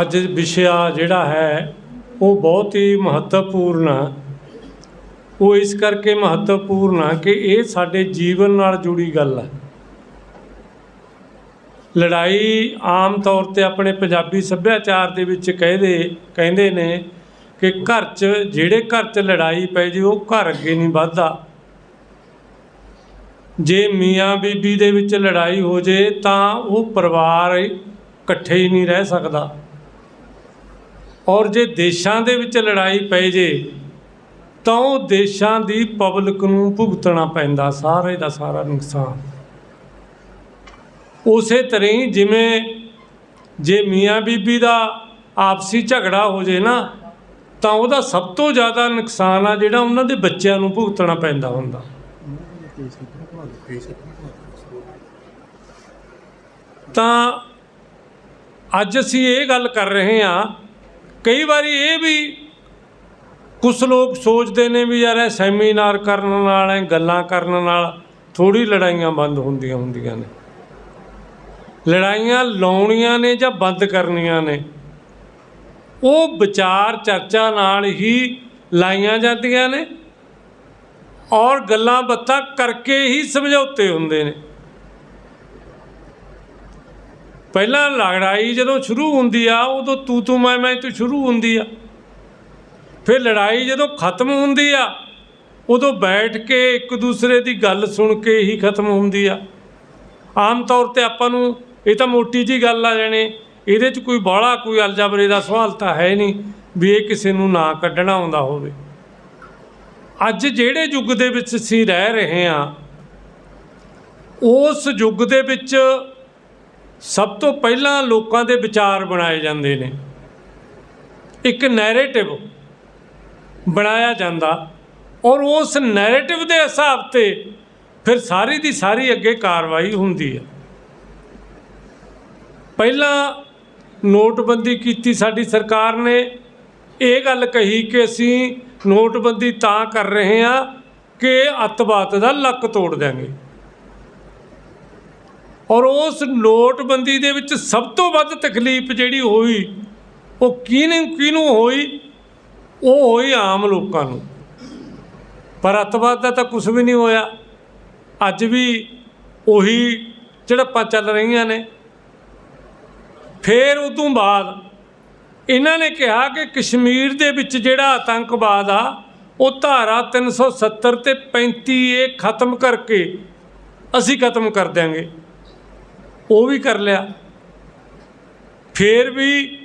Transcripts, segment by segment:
ਅੱਜ ਵਿਸ਼ਾ ਜਿਹੜਾ ਹੈ, ਉਹ ਬਹੁਤ ਹੀ ਮਹੱਤਵਪੂਰਨ ਆ। ਉਹ ਇਸ ਕਰਕੇ ਮਹੱਤਵਪੂਰਨ ਆ ਕਿ ਇਹ ਸਾਡੇ ਜੀਵਨ ਨਾਲ ਜੁੜੀ ਗੱਲ ਹੈ ਲੜਾਈ ਆਮ ਤੌਰ ਤੇ ਆਪਣੇ ਪੰਜਾਬੀ ਸੱਭਿਆਚਾਰ ਦੇ ਵਿੱਚ ਕਹਿੰਦੇ ਕਹਿੰਦੇ ਨੇ ਕਿ ਘਰ 'ਚ, ਜਿਹੜੇ ਘਰ 'ਚ ਲੜਾਈ ਪੈ ਜੇ, ਉਹ ਘਰ ਅੱਗੇ ਨਹੀਂ ਵੱਧਦਾ। ਜੇ ਮੀਆਂ ਬੀਬੀ ਦੇ ਵਿੱਚ ਲੜਾਈ ਹੋ ਜੇ, ਤਾਂ ਉਹ ਪਰਿਵਾਰ ਇਕੱਠੇ ਹੀ ਨਹੀਂ ਰਹਿ ਸਕਦਾ। ਔਰ ਜੇ ਦੇਸ਼ਾਂ ਦੇ ਵਿੱਚ ਲੜਾਈ ਪੈ ਜੇ, ਤਾਂ ਉਹ ਦੇਸ਼ਾਂ ਦੀ ਪਬਲਿਕ ਨੂੰ ਭੁਗਤਣਾ ਪੈਂਦਾ, ਸਾਰੇ ਦਾ ਸਾਰਾ ਨੁਕਸਾਨ। ਉਸੇ ਤਰ੍ਹਾਂ ਹੀ ਜਿਵੇਂ ਜੇ ਮੀਆਂ ਬੀਬੀ ਦਾ ਆਪਸੀ ਝਗੜਾ ਹੋ ਜੇ ਨਾ, ਤਾਂ ਉਹਦਾ ਸਭ ਤੋਂ ਜ਼ਿਆਦਾ ਨੁਕਸਾਨ ਆ ਜਿਹੜਾ ਉਹਨਾਂ ਦੇ ਬੱਚਿਆਂ ਨੂੰ ਭੁਗਤਣਾ ਪੈਂਦਾ ਹੁੰਦਾ। ਤਾਂ ਅੱਜ ਅਸੀਂ ਇਹ ਗੱਲ ਕਰ ਰਹੇ ਹਾਂ ਕਈ ਵਾਰੀ ਇਹ ਵੀ ਕੁਝ ਲੋਕ ਸੋਚਦੇ ਨੇ ਵੀ ਯਾਰ ਇਹ ਸੈਮੀਨਾਰ ਕਰਨ ਨਾਲ, ਇਹ ਗੱਲਾਂ ਕਰਨ ਨਾਲ ਥੋੜੀ ਲੜਾਈਆਂ ਬੰਦ ਹੁੰਦੀਆਂ ਹੁੰਦੀਆਂ ਨੇ। ਲੜਾਈਆਂ ਲਾਉਣੀਆਂ ਨੇ ਜਾਂ ਬੰਦ ਕਰਨੀਆਂ ਨੇ, ਉਹ ਵਿਚਾਰ ਚਰਚਾ ਨਾਲ ਹੀ ਲਾਈਆਂ ਜਾਂਦੀਆਂ ਨੇ ਔਰ ਗੱਲਾਂ ਬਾਤਾਂ ਕਰਕੇ ਹੀ ਸਮਝੌਤੇ ਹੁੰਦੇ ਨੇ। ਪਹਿਲਾਂ ਲੜਾਈ ਜਦੋਂ ਸ਼ੁਰੂ ਹੁੰਦੀ ਆ, ਉਦੋਂ ਤੂੰ ਤੂੰ ਮੈਂ ਮੈਂ ਤੋਂ ਸ਼ੁਰੂ ਹੁੰਦੀ ਆ। ਫਿਰ ਲੜਾਈ ਜਦੋਂ ਖਤਮ ਹੁੰਦੀ ਆ, ਉਦੋਂ ਬੈਠ ਕੇ ਇੱਕ ਦੂਸਰੇ ਦੀ ਗੱਲ ਸੁਣ ਕੇ ਹੀ ਖਤਮ ਹੁੰਦੀ ਆ। ਆਮ ਤੌਰ ਤੇ ਆਪਾਂ ਨੂੰ ਇਹ ਤਾਂ ਮੋਟੀ ਜੀ ਗੱਲ ਆ ਜਾਣੇ, ਇਹਦੇ 'ਚ ਕੋਈ ਬਾਹਲਾ ਕੋਈ ਅਲਜਬਰੇ ਦਾ ਸਵਾਲ ਤਾਂ ਹੈ ਨਹੀਂ ਵੀ ਇਹ ਕਿਸੇ ਨੂੰ ਨਾ ਕੱਢਣਾ ਆਉਂਦਾ ਹੋਵੇ। ਅੱਜ ਜਿਹੜੇ ਯੁੱਗ ਦੇ ਵਿੱਚ ਅਸੀਂ ਰਹਿ ਰਹੇ ਹਾਂ ਉਸ ਯੁੱਗ ਦੇ ਵਿੱਚ ਸਭ ਤੋਂ ਪਹਿਲਾਂ ਲੋਕਾਂ ਦੇ ਵਿਚਾਰ ਬਣਾਏ ਜਾਂਦੇ ਨੇ। ਇੱਕ ਨੈਰੇਟਿਵ ਬਣਾਇਆ ਜਾਂਦਾ ਔਰ ਉਸ ਨੈਰੇਟਿਵ ਦੇ ਹਿਸਾਬ ਤੇ ਫਿਰ ਸਾਰੀ ਦੀ ਸਾਰੀ ਅੱਗੇ ਕਾਰਵਾਈ ਹੁੰਦੀ ਹੈ। ਪਹਿਲਾਂ ਨੋਟਬੰਦੀ ਕੀਤੀ ਸਾਡੀ ਸਰਕਾਰ ਨੇ। ਇਹ ਗੱਲ ਕਹੀ ਕਿ ਅਸੀਂ ਨੋਟਬੰਦੀ ਤਾਂ ਕਰ ਰਹੇ ਹਾਂ ਕਿ ਅੱਤਵਾਦ ਦਾ ਲੱਕ ਤੋੜ ਦਿਆਂਗੇ। ਔਰ ਉਸ ਨੋਟਬੰਦੀ ਦੇ ਵਿੱਚ ਸਭ ਤੋਂ ਵੱਧ ਤਕਲੀਫ ਜਿਹੜੀ ਹੋਈ, ਉਹ ਕਿਹਨੂੰ ਕਿਹਨੂੰ ਹੋਈ? ਉਹ ਹੋਈ ਆਮ ਲੋਕਾਂ ਨੂੰ। ਪਰ ਅੱਤਵਾਦ ਦਾ ਤਾਂ ਕੁਝ ਵੀ ਨਹੀਂ ਹੋਇਆ। ਅੱਜ ਵੀ ਉਹੀ ਝੜਪਾਂ ਚੱਲ ਰਹੀਆਂ ਨੇ। ਫਿਰ ਉਦੋਂ ਬਾਅਦ ਇਹਨਾਂ ਨੇ ਕਿਹਾ ਕਿ ਕਸ਼ਮੀਰ ਦੇ ਵਿੱਚ ਜਿਹੜਾ ਆਤੰਕਵਾਦ ਆ, ਉਹ ਧਾਰਾ 370 ਤੇ 35 ਇਹ ਖਤਮ ਕਰਕੇ ਅਸੀਂ ਖਤਮ ਕਰ ਦਿਆਂਗੇ। ਉਹ ਵੀ ਕਰ ਲਿਆ। ਫਿਰ ਵੀ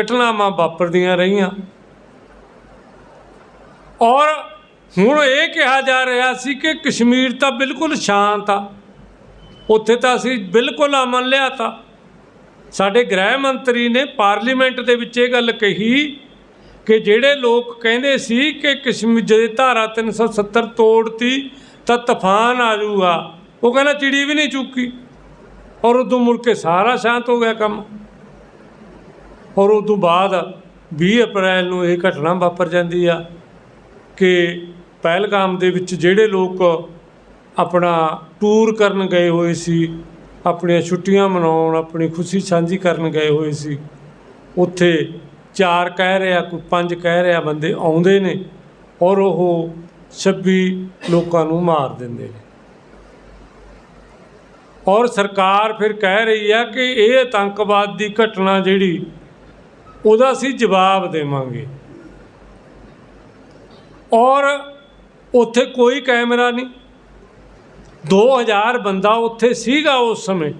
ਘਟਨਾਵਾਂ ਵਾਪਰਦੀਆਂ ਰਹੀਆਂ। ਔਰ ਹੁਣ ਇਹ ਕਿਹਾ ਜਾ ਰਿਹਾ ਸੀ ਕਿ ਕਸ਼ਮੀਰ ਤਾਂ ਬਿਲਕੁਲ ਸ਼ਾਂਤ ਆ। ਉੱਥੇ ਤਾਂ ਅਸੀਂ ਬਿਲਕੁਲ ਅਮਨ ਲਿਆਤਾ। ਸਾਡੇ ਗ੍ਰਹਿ ਮੰਤਰੀ ਨੇ ਪਾਰਲੀਮੈਂਟ ਦੇ ਵਿੱਚ ਇਹ ਗੱਲ ਕਹੀ ਕਿ ਜਿਹੜੇ ਲੋਕ ਕਹਿੰਦੇ ਸੀ ਕਿ ਕਸ਼ਮੀਰ ਜੇ ਧਾਰਾ 370 ਤੋੜਤੀ ਤਾਂ ਤੂਫਾਨ ਆ ਜਾਊਗਾ, ਉਹ ਕਹਿੰਦਾ ਚਿੜੀ ਵੀ ਨਹੀਂ ਚੁੱਕੀ। ਔਰ ਉਦੋਂ ਮੁੜ ਕੇ ਸਾਰਾ ਸ਼ਾਂਤ ਹੋ ਗਿਆ ਕੰਮ। ਔਰ ਉਦੋਂ ਬਾਅਦ 20 ਅਪ੍ਰੈਲ ਨੂੰ ਇਹ ਘਟਨਾ ਵਾਪਰ ਜਾਂਦੀ ਆ ਕਿ ਪਹਿਲਗਾਮ ਦੇ ਵਿੱਚ ਜਿਹੜੇ ਲੋਕ ਆਪਣਾ ਟੂਰ ਕਰਨ ਗਏ ਹੋਏ ਸੀ, ਆਪਣੀਆਂ ਛੁੱਟੀਆਂ ਮਨਾਉਣ, ਆਪਣੀ ਖੁਸ਼ੀ ਸਾਂਝੀ ਕਰਨ ਗਏ ਹੋਏ ਸੀ, ਉੱਥੇ ਚਾਰ ਕਹਿ ਰਿਹਾ, ਕੋਈ ਪੰਜ ਕਹਿ ਰਿਹਾ ਬੰਦੇ ਆਉਂਦੇ ਨੇ ਔਰ ਉਹ 26 ਲੋਕਾਂ ਨੂੰ ਮਾਰ ਦਿੰਦੇ ਨੇ। ਔਰ ਸਰਕਾਰ ਫਿਰ ਕਹਿ ਰਹੀ ਆ ਕਿ ਇਹ ਆਤੰਕਵਾਦ ਦੀ ਘਟਨਾ ਜਿਹੜੀ, ਉਹਦਾ ਅਸੀਂ ਜਵਾਬ ਦੇਵਾਂਗੇ। ਔਰ ਉੱਥੇ ਕੋਈ ਕੈਮਰਾ ਨਹੀਂ। 2000 ਬੰਦਾ ਉੱਥੇ ਸੀਗਾ ਉਸ ਸਮੇਂ।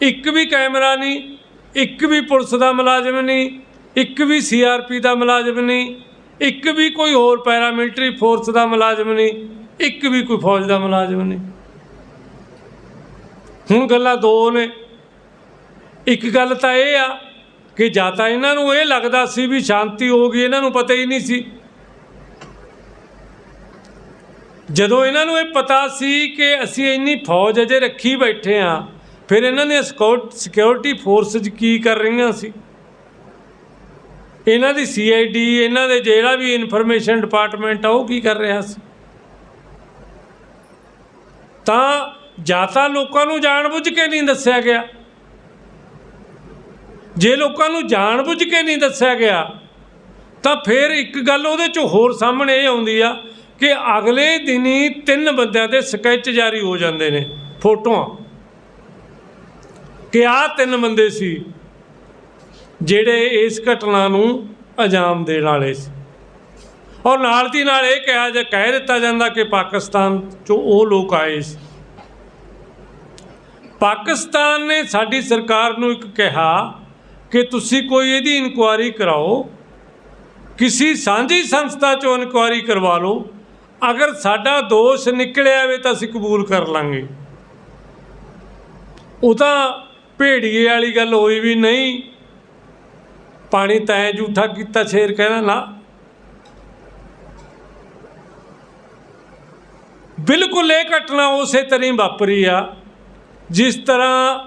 ਇੱਕ ਵੀ ਕੈਮਰਾ ਨਹੀਂ, ਇੱਕ ਵੀ ਪੁਲਿਸ ਦਾ ਮੁਲਾਜ਼ਮ ਨਹੀਂ, ਇੱਕ ਵੀ ਸੀਆਰਪੀ ਦਾ ਮੁਲਾਜ਼ਮ ਨਹੀਂ, ਇੱਕ ਵੀ ਕੋਈ ਹੋਰ ਪੈਰਾਮਿਲਟਰੀ ਫੋਰਸ ਦਾ ਮੁਲਾਜ਼ਮ ਨਹੀਂ, ਇੱਕ ਵੀ ਕੋਈ ਫੌਜ ਦਾ ਮੁਲਾਜ਼ਮ ਨਹੀਂ। ਹੁਣ ਗੱਲਾਂ ਦੋ ਨੇ। ਇੱਕ ਗੱਲ ਤਾਂ ਇਹ ਆ ਕਿ ਜਾਂ ਤਾਂ ਇਹਨਾਂ ਨੂੰ ਇਹ ਲੱਗਦਾ ਸੀ ਵੀ ਸ਼ਾਂਤੀ ਹੋ ਗਈ, ਇਹਨਾਂ ਨੂੰ ਪਤਾ ਹੀ ਨਹੀਂ ਸੀ। ਜਦੋਂ ਇਹਨਾਂ ਨੂੰ ਇਹ ਪਤਾ ਸੀ ਕਿ ਅਸੀਂ ਇੰਨੀ ਫੌਜ ਅਜੇ ਰੱਖੀ ਬੈਠੇ ਆ, ਫਿਰ ਇਹਨਾਂ ਨੇ ਸਿਕਿਉਰਿਟੀ ਫੋਰਸਸ ਕੀ ਕਰ ਰਹੀਆਂ ਸੀ? ਇਹਨਾਂ ਦੀ ਸੀਆਈਡੀ ਇਹਨਾਂ ਦੇ ਜਿਹੜਾ ਵੀ ਇਨਫੋਰਮੇਸ਼ਨ ਡਿਪਾਰਟਮੈਂਟ ਆ, ਉਹ ਕੀ ਕਰ ਰਿਹਾ ਸੀ? ਤਾਂ ਜਾਂ ਤਾਂ ਲੋਕਾਂ ਨੂੰ ਜਾਣਬੁੱਝ ਕੇ ਨਹੀਂ ਦੱਸਿਆ ਗਿਆ। ਜੇ ਲੋਕਾਂ ਨੂੰ ਜਾਣਬੁੱਝ ਕੇ ਨਹੀਂ ਦੱਸਿਆ ਗਿਆ, ਤਾਂ ਫਿਰ ਇੱਕ ਗੱਲ ਉਹਦੇ 'ਚੋਂ ਹੋਰ ਸਾਹਮਣੇ ਇਹ ਆਉਂਦੀ ਆ ਕਿ ਅਗਲੇ ਦਿਨੀ ਤਿੰਨ ਬੰਦਿਆਂ ਦੇ ਸਕੈਚ ਜਾਰੀ ਹੋ ਜਾਂਦੇ ਨੇ, ਫੋਟੋਆਂ। ਕਿ ਆਹ ਤਿੰਨ ਬੰਦੇ ਸੀ, ਜਿਹੜੇ ਇਸ ਘਟਨਾ ਨੂੰ ਅੰਜਾਮ ਦੇਣ ਵਾਲੇ ਸੀ। ਔਰ ਨਾਲ ਦੀ ਨਾਲ ਇਹ ਕਿਹਾ ਜੇ ਕਹਿ ਦਿੱਤਾ ਜਾਂਦਾ ਕਿ ਪਾਕਿਸਤਾਨ ਚੋਂ ਉਹ ਲੋਕ ਆਏ ਸੀ। ਪਾਕਿਸਤਾਨ ਨੇ ਸਾਡੀ ਸਰਕਾਰ ਨੂੰ ਇੱਕ ਕਿਹਾ ਕਿ ਤੁਸੀਂ ਕੋਈ ਇਹਦੀ ਇਨਕੁਆਇਰੀ ਕਰਾਓ, ਕਿਸੇ ਸਾਂਝੀ ਸੰਸਥਾ ਚੋਂ ਇਨਕੁਆਇਰੀ ਕਰਵਾ ਲਓ, ਅਗਰ ਸਾਡਾ ਦੋਸ਼ ਨਿਕਲਿਆ ਵੇ ਤਾਂ ਅਸੀਂ ਕਬੂਲ ਕਰ ਲਾਂਗੇ। ਉਹ ਤਾਂ ਭੇੜੀਏ ਵਾਲੀ ਗੱਲ ਹੋਈ ਵੀ ਨਹੀਂ। ਪਾਣੀ ਤੈਂ ਝੂਠਾ ਕੀਤਾ, ਸ਼ੇਰ ਕਹਿੰਦਾ ਨਾ। ਬਿਲਕੁਲ ਇਹ ਘਟਨਾ ਉਸੇ ਤਰ੍ਹਾਂ ਹੀ ਵਾਪਰੀ ਆ। ਜਿਸ ਤਰ੍ਹਾਂ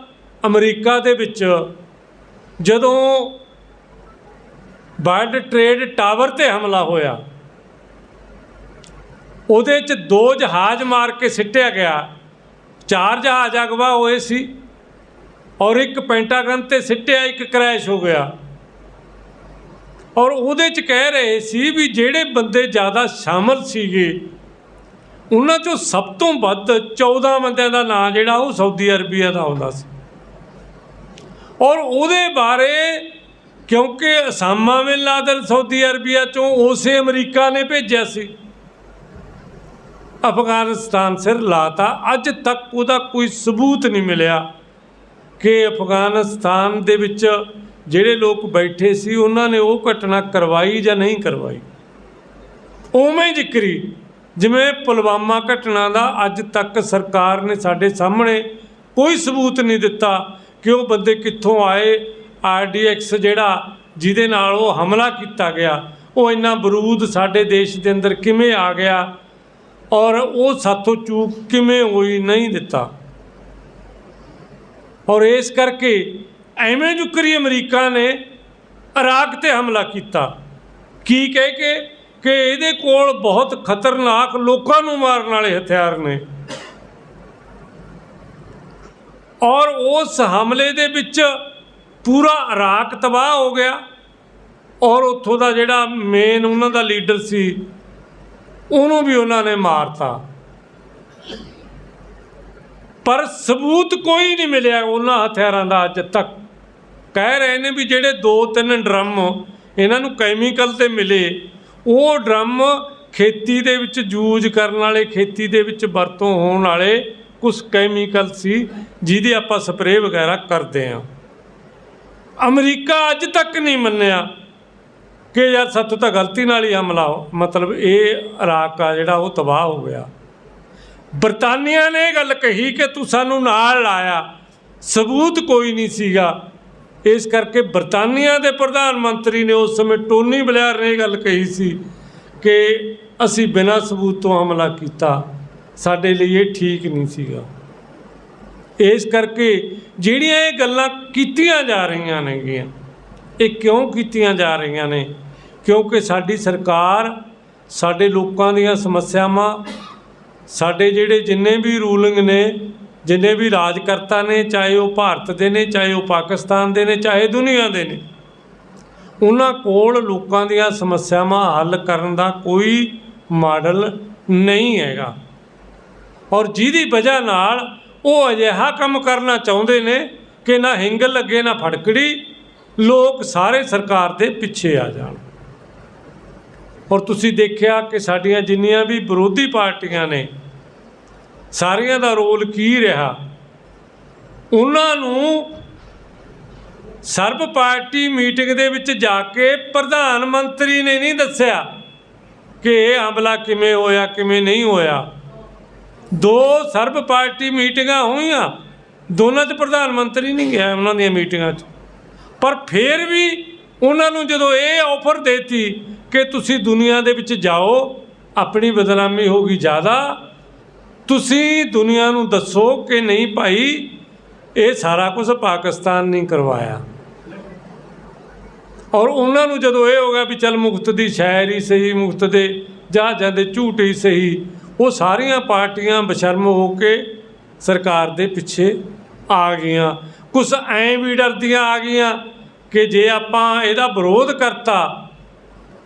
ਅਮਰੀਕਾ ਦੇ ਵਿੱਚ ਜਦੋਂ ਵਰਲਡ ਟ੍ਰੇਡ ਟਾਵਰ ਤੇ ਹਮਲਾ ਹੋਇਆ, ਉਹਦੇ 'ਚ ਦੋ ਜਹਾਜ਼ ਮਾਰ ਕੇ ਸਿੱਟਿਆ ਗਿਆ। ਚਾਰ ਜਹਾਜ਼ ਅਗਵਾ ਹੋਏ ਸੀ ਔਰ ਇੱਕ ਪੈਂਟਾਗਨ ਤੇ ਸਿੱਟਿਆ, ਇੱਕ ਕ੍ਰੈਸ਼ ਹੋ ਗਿਆ। ਔਰ ਉਹਦੇ 'ਚ ਕਹਿ ਰਹੇ ਸੀ ਵੀ ਜਿਹੜੇ ਬੰਦੇ ਜ਼ਿਆਦਾ ਸ਼ਾਮਲ ਸੀਗੇ ਉਹਨਾਂ 'ਚੋਂ ਸਭ ਤੋਂ ਵੱਧ 14 ਬੰਦਿਆਂ ਦਾ ਨਾਂ ਜਿਹੜਾ ਉਹ ਸਾਊਦੀ ਅਰਬੀਆ ਦਾ ਆਉਂਦਾ ਸੀ। ਔਰ ਉਹਦੇ ਬਾਰੇ ਕਿਉਂਕਿ ਅਸਾਮਾ ਬਿਨ ਲਾਦਨ ਸਾਊਦੀ ਅਰਬੀਆ ਚੋਂ ਉਸੇ ਅਮਰੀਕਾ ਨੇ ਭੇਜਿਆ ਸੀ। ਅਫਗਾਨਿਸਤਾਨ ਸਿਰ ਲਾਤਾ। ਅੱਜ ਤੱਕ ਉਹਦਾ ਕੋਈ ਸਬੂਤ ਨਹੀਂ ਮਿਲਿਆ ਕਿ ਅਫਗਾਨਿਸਤਾਨ ਦੇ ਵਿੱਚ ਜਿਹੜੇ ਲੋਕ ਬੈਠੇ ਸੀ, ਉਹਨਾਂ ਨੇ ਉਹ ਘਟਨਾ ਕਰਵਾਈ ਜਾਂ ਨਹੀਂ ਕਰਵਾਈ। ਉਵੇਂ ਜ਼ਿਕਰੀ ਜਿਵੇਂ ਪੁਲਵਾਮਾ ਘਟਨਾ ਦਾ ਅੱਜ ਤੱਕ ਸਰਕਾਰ ਨੇ ਸਾਡੇ ਸਾਹਮਣੇ ਕੋਈ ਸਬੂਤ ਨਹੀਂ ਦਿੱਤਾ ਕਿ ਉਹ ਬੰਦੇ ਕਿੱਥੋਂ ਆਏ ਆਰਡੀਐਕਸ ਜਿਹੜਾ ਜਿਹਦੇ ਨਾਲ ਉਹ ਹਮਲਾ ਕੀਤਾ ਗਿਆ, ਉਹ ਇੰਨਾ ਬਰੂਦ ਸਾਡੇ ਦੇਸ਼ ਦੇ ਅੰਦਰ ਕਿਵੇਂ ਆ ਗਿਆ ਔਰ ਉਹ ਸਾਥੋਂ ਚੂਕ ਕਿਵੇਂ ਹੋਈ ਨਹੀਂ ਦਿੱਤਾ। ਔਰ ਇਸ ਕਰਕੇ ਐਵੇਂ ਜੁਕਰੀ ਅਮਰੀਕਾ ਨੇ ਇਰਾਕ ਤੇ ਹਮਲਾ ਕੀਤਾ। ਕੀ ਕਹਿ ਕੇ ਕਿ ਇਹਦੇ ਕੋਲ ਬਹੁਤ ਖਤਰਨਾਕ ਲੋਕਾਂ ਨੂੰ ਮਾਰਨ ਵਾਲੇ ਹਥਿਆਰ ਨੇ। ਔਰ ਉਸ ਹਮਲੇ ਦੇ ਵਿੱਚ ਪੂਰਾ ਇਰਾਕ ਤਬਾਹ ਹੋ ਗਿਆ। ਔਰ ਉੱਥੋਂ ਦਾ ਜਿਹੜਾ ਮੇਨ ਉਹਨਾਂ ਦਾ ਲੀਡਰ ਸੀ, ਉਹਨੂੰ ਵੀ ਉਹਨਾਂ ਨੇ ਮਾਰਤਾ। ਪਰ ਸਬੂਤ ਕੋਈ ਨਹੀਂ ਮਿਲਿਆ ਉਹਨਾਂ ਹਥਿਆਰਾਂ ਦਾ ਅੱਜ ਤੱਕ। ਕਹਿ ਰਹੇ ਨੇ ਵੀ ਜਿਹੜੇ ਦੋ ਤਿੰਨ ਡਰਮ ਇਹਨਾਂ ਨੂੰ ਕੈਮੀਕਲ ਤੇ ਮਿਲੇ ਉਹ ਡਰਮ ਖੇਤੀ ਦੇ ਵਿੱਚ ਯੂਜ਼ ਕਰਨ ਵਾਲੇ, ਖੇਤੀ ਦੇ ਵਿੱਚ ਵਰਤੋਂ ਹੋਣ ਵਾਲੇ ਕੁਝ ਕੈਮੀਕਲ ਸੀ, ਜਿਹਦੇ ਆਪਾਂ ਸਪਰੇਅ ਵਗੈਰਾ ਕਰਦੇ ਆ ਅਮਰੀਕਾ ਅੱਜ ਤੱਕ ਨਹੀਂ ਮੰਨਿਆ ਕਿ ਯਾਰ ਸੱਤ ਤਾਂ ਗਲਤੀ ਨਾਲ ਹੀ ਹਮਲਾ ਮਤਲਬ ਇਹ ਇਰਾਕ ਆ ਜਿਹੜਾ ਉਹ ਤਬਾਹ ਹੋ ਗਿਆ। ਬਰਤਾਨੀਆ ਨੇ ਇਹ ਗੱਲ ਕਹੀ ਕਿ ਤੂੰ ਸਾਨੂੰ ਨਾਲ ਲਾਇਆ। ਸਬੂਤ ਕੋਈ ਨਹੀਂ ਸੀਗਾ। ਇਸ ਕਰਕੇ ਬਰਤਾਨੀਆ ਦੇ ਪ੍ਰਧਾਨ ਮੰਤਰੀ ਨੇ ਉਸ ਸਮੇਂ ਟੋਨੀ ਬਲੇਅਰ ਨੇ ਇਹ ਗੱਲ ਕਹੀ ਸੀ ਕਿ ਅਸੀਂ ਬਿਨਾਂ ਸਬੂਤ ਤੋਂ ਹਮਲਾ ਕੀਤਾ, ਸਾਡੇ ਲਈ ਇਹ ਠੀਕ ਨਹੀਂ ਸੀਗਾ। ਇਸ ਕਰਕੇ ਜਿਹੜੀਆਂ ਇਹ ਗੱਲਾਂ ਕੀਤੀਆਂ ਜਾ ਰਹੀਆਂ ਨੇਗੀਆਂ, ਇਹ ਕਿਉਂ ਕੀਤੀਆਂ ਜਾ ਰਹੀਆਂ ਨੇ? ਕਿਉਂਕਿ ਸਾਡੀ ਸਰਕਾਰ, ਸਾਡੇ ਲੋਕਾਂ ਦੀਆਂ ਸਮੱਸਿਆਵਾਂ, ਸਾਡੇ ਜਿਹੜੇ ਜਿੰਨੇ ਵੀ ਰੂਲਿੰਗ ਨੇ ਜਿੰਨੇ ਵੀ ਰਾਜਕਰਤਾ ਨੇ, ਚਾਹੇ ਉਹ ਭਾਰਤ ਦੇ ਨੇ, ਚਾਹੇ ਉਹ ਪਾਕਿਸਤਾਨ ਦੇ ਨੇ, ਚਾਹੇ ਦੁਨੀਆ ਦੇ ਨੇ, ਉਹਨਾਂ ਕੋਲ ਲੋਕਾਂ ਦੀਆਂ ਸਮੱਸਿਆਵਾਂ ਹੱਲ ਕਰਨ ਦਾ ਕੋਈ ਮਾਡਲ ਨਹੀਂ ਹੈਗਾ। ਔਰ ਜਿਹਦੀ ਵਜ੍ਹਾ ਨਾਲ ਉਹ ਅਜਿਹਾ ਕੰਮ ਕਰਨਾ ਚਾਹੁੰਦੇ ਨੇ ਕਿ ਨਾ ਹਿੰਗ ਲੱਗੇ, ਨਾ ਫੜਕੜੀ, ਲੋਕ ਸਾਰੇ ਸਰਕਾਰ ਦੇ ਪਿੱਛੇ ਆ ਜਾਣ। ਔਰ ਤੁਸੀਂ ਦੇਖਿਆ ਕਿ ਸਾਡੀਆਂ ਜਿੰਨੀਆਂ ਵੀ ਵਿਰੋਧੀ ਪਾਰਟੀਆਂ ਨੇ ਸਾਰੀਆਂ ਦਾ ਰੋਲ ਕੀ ਰਿਹਾ? ਉਹਨਾਂ ਨੂੰ ਸਰਬ ਪਾਰਟੀ ਮੀਟਿੰਗ ਦੇ ਵਿੱਚ ਜਾ ਕੇ ਪ੍ਰਧਾਨ ਮੰਤਰੀ ਨੇ ਨਹੀਂ ਦੱਸਿਆ ਕਿ ਇਹ ਹਮਲਾ ਕਿਵੇਂ ਹੋਇਆ, ਕਿਵੇਂ ਨਹੀਂ ਹੋਇਆ। ਦੋ ਸਰਬ ਪਾਰਟੀ ਮੀਟਿੰਗਾਂ ਹੋਈਆਂ, ਦੋਨਾਂ 'ਚ ਪ੍ਰਧਾਨ ਮੰਤਰੀ ਨਹੀਂ ਗਿਆ ਉਹਨਾਂ ਦੀਆਂ ਮੀਟਿੰਗਾਂ 'ਚ। ਪਰ ਫਿਰ ਵੀ ਉਹਨਾਂ ਨੂੰ ਜਦੋਂ ਇਹ ਆਫਰ ਦੇਤੀ ਕਿ ਤੁਸੀਂ ਦੁਨੀਆ ਦੇ ਵਿੱਚ ਜਾਓ, ਆਪਣੀ ਬਦਨਾਮੀ ਹੋਗੀ ਜ਼ਿਆਦਾ ਤੁਸੀਂ ਦੁਨੀਆ ਨੂੰ ਦੱਸੋ ਕਿ ਨਹੀਂ ਭਾਈ, ਇਹ ਸਾਰਾ ਕੁਝ ਪਾਕਿਸਤਾਨ ਨੇ ਕਰਵਾਇਆ। ਔਰ ਉਹਨਾਂ ਨੂੰ ਜਦੋਂ ਇਹ ਹੋ ਗਿਆ ਵੀ ਚੱਲ ਮੁਕਤ ਦੀ ਸ਼ਾਇਰੀ ਸਹੀ ਮੁਕਤ ਦੇ ਜਹਾਜ਼ਾਂ ਦੇ ਝੂਠ ਹੀ ਸਹੀ, ਉਹ ਸਾਰੀਆਂ ਪਾਰਟੀਆਂ ਬਸ਼ਰਮ ਹੋ ਕੇ ਸਰਕਾਰ ਦੇ ਪਿੱਛੇ ਆ ਗਈਆਂ। ਕੁਝ ਐਂ ਵੀ ਡਰਦੀਆਂ ਆ ਗਈਆਂ ਕਿ ਜੇ ਆਪਾਂ ਇਹਦਾ ਵਿਰੋਧ ਕਰਤਾ,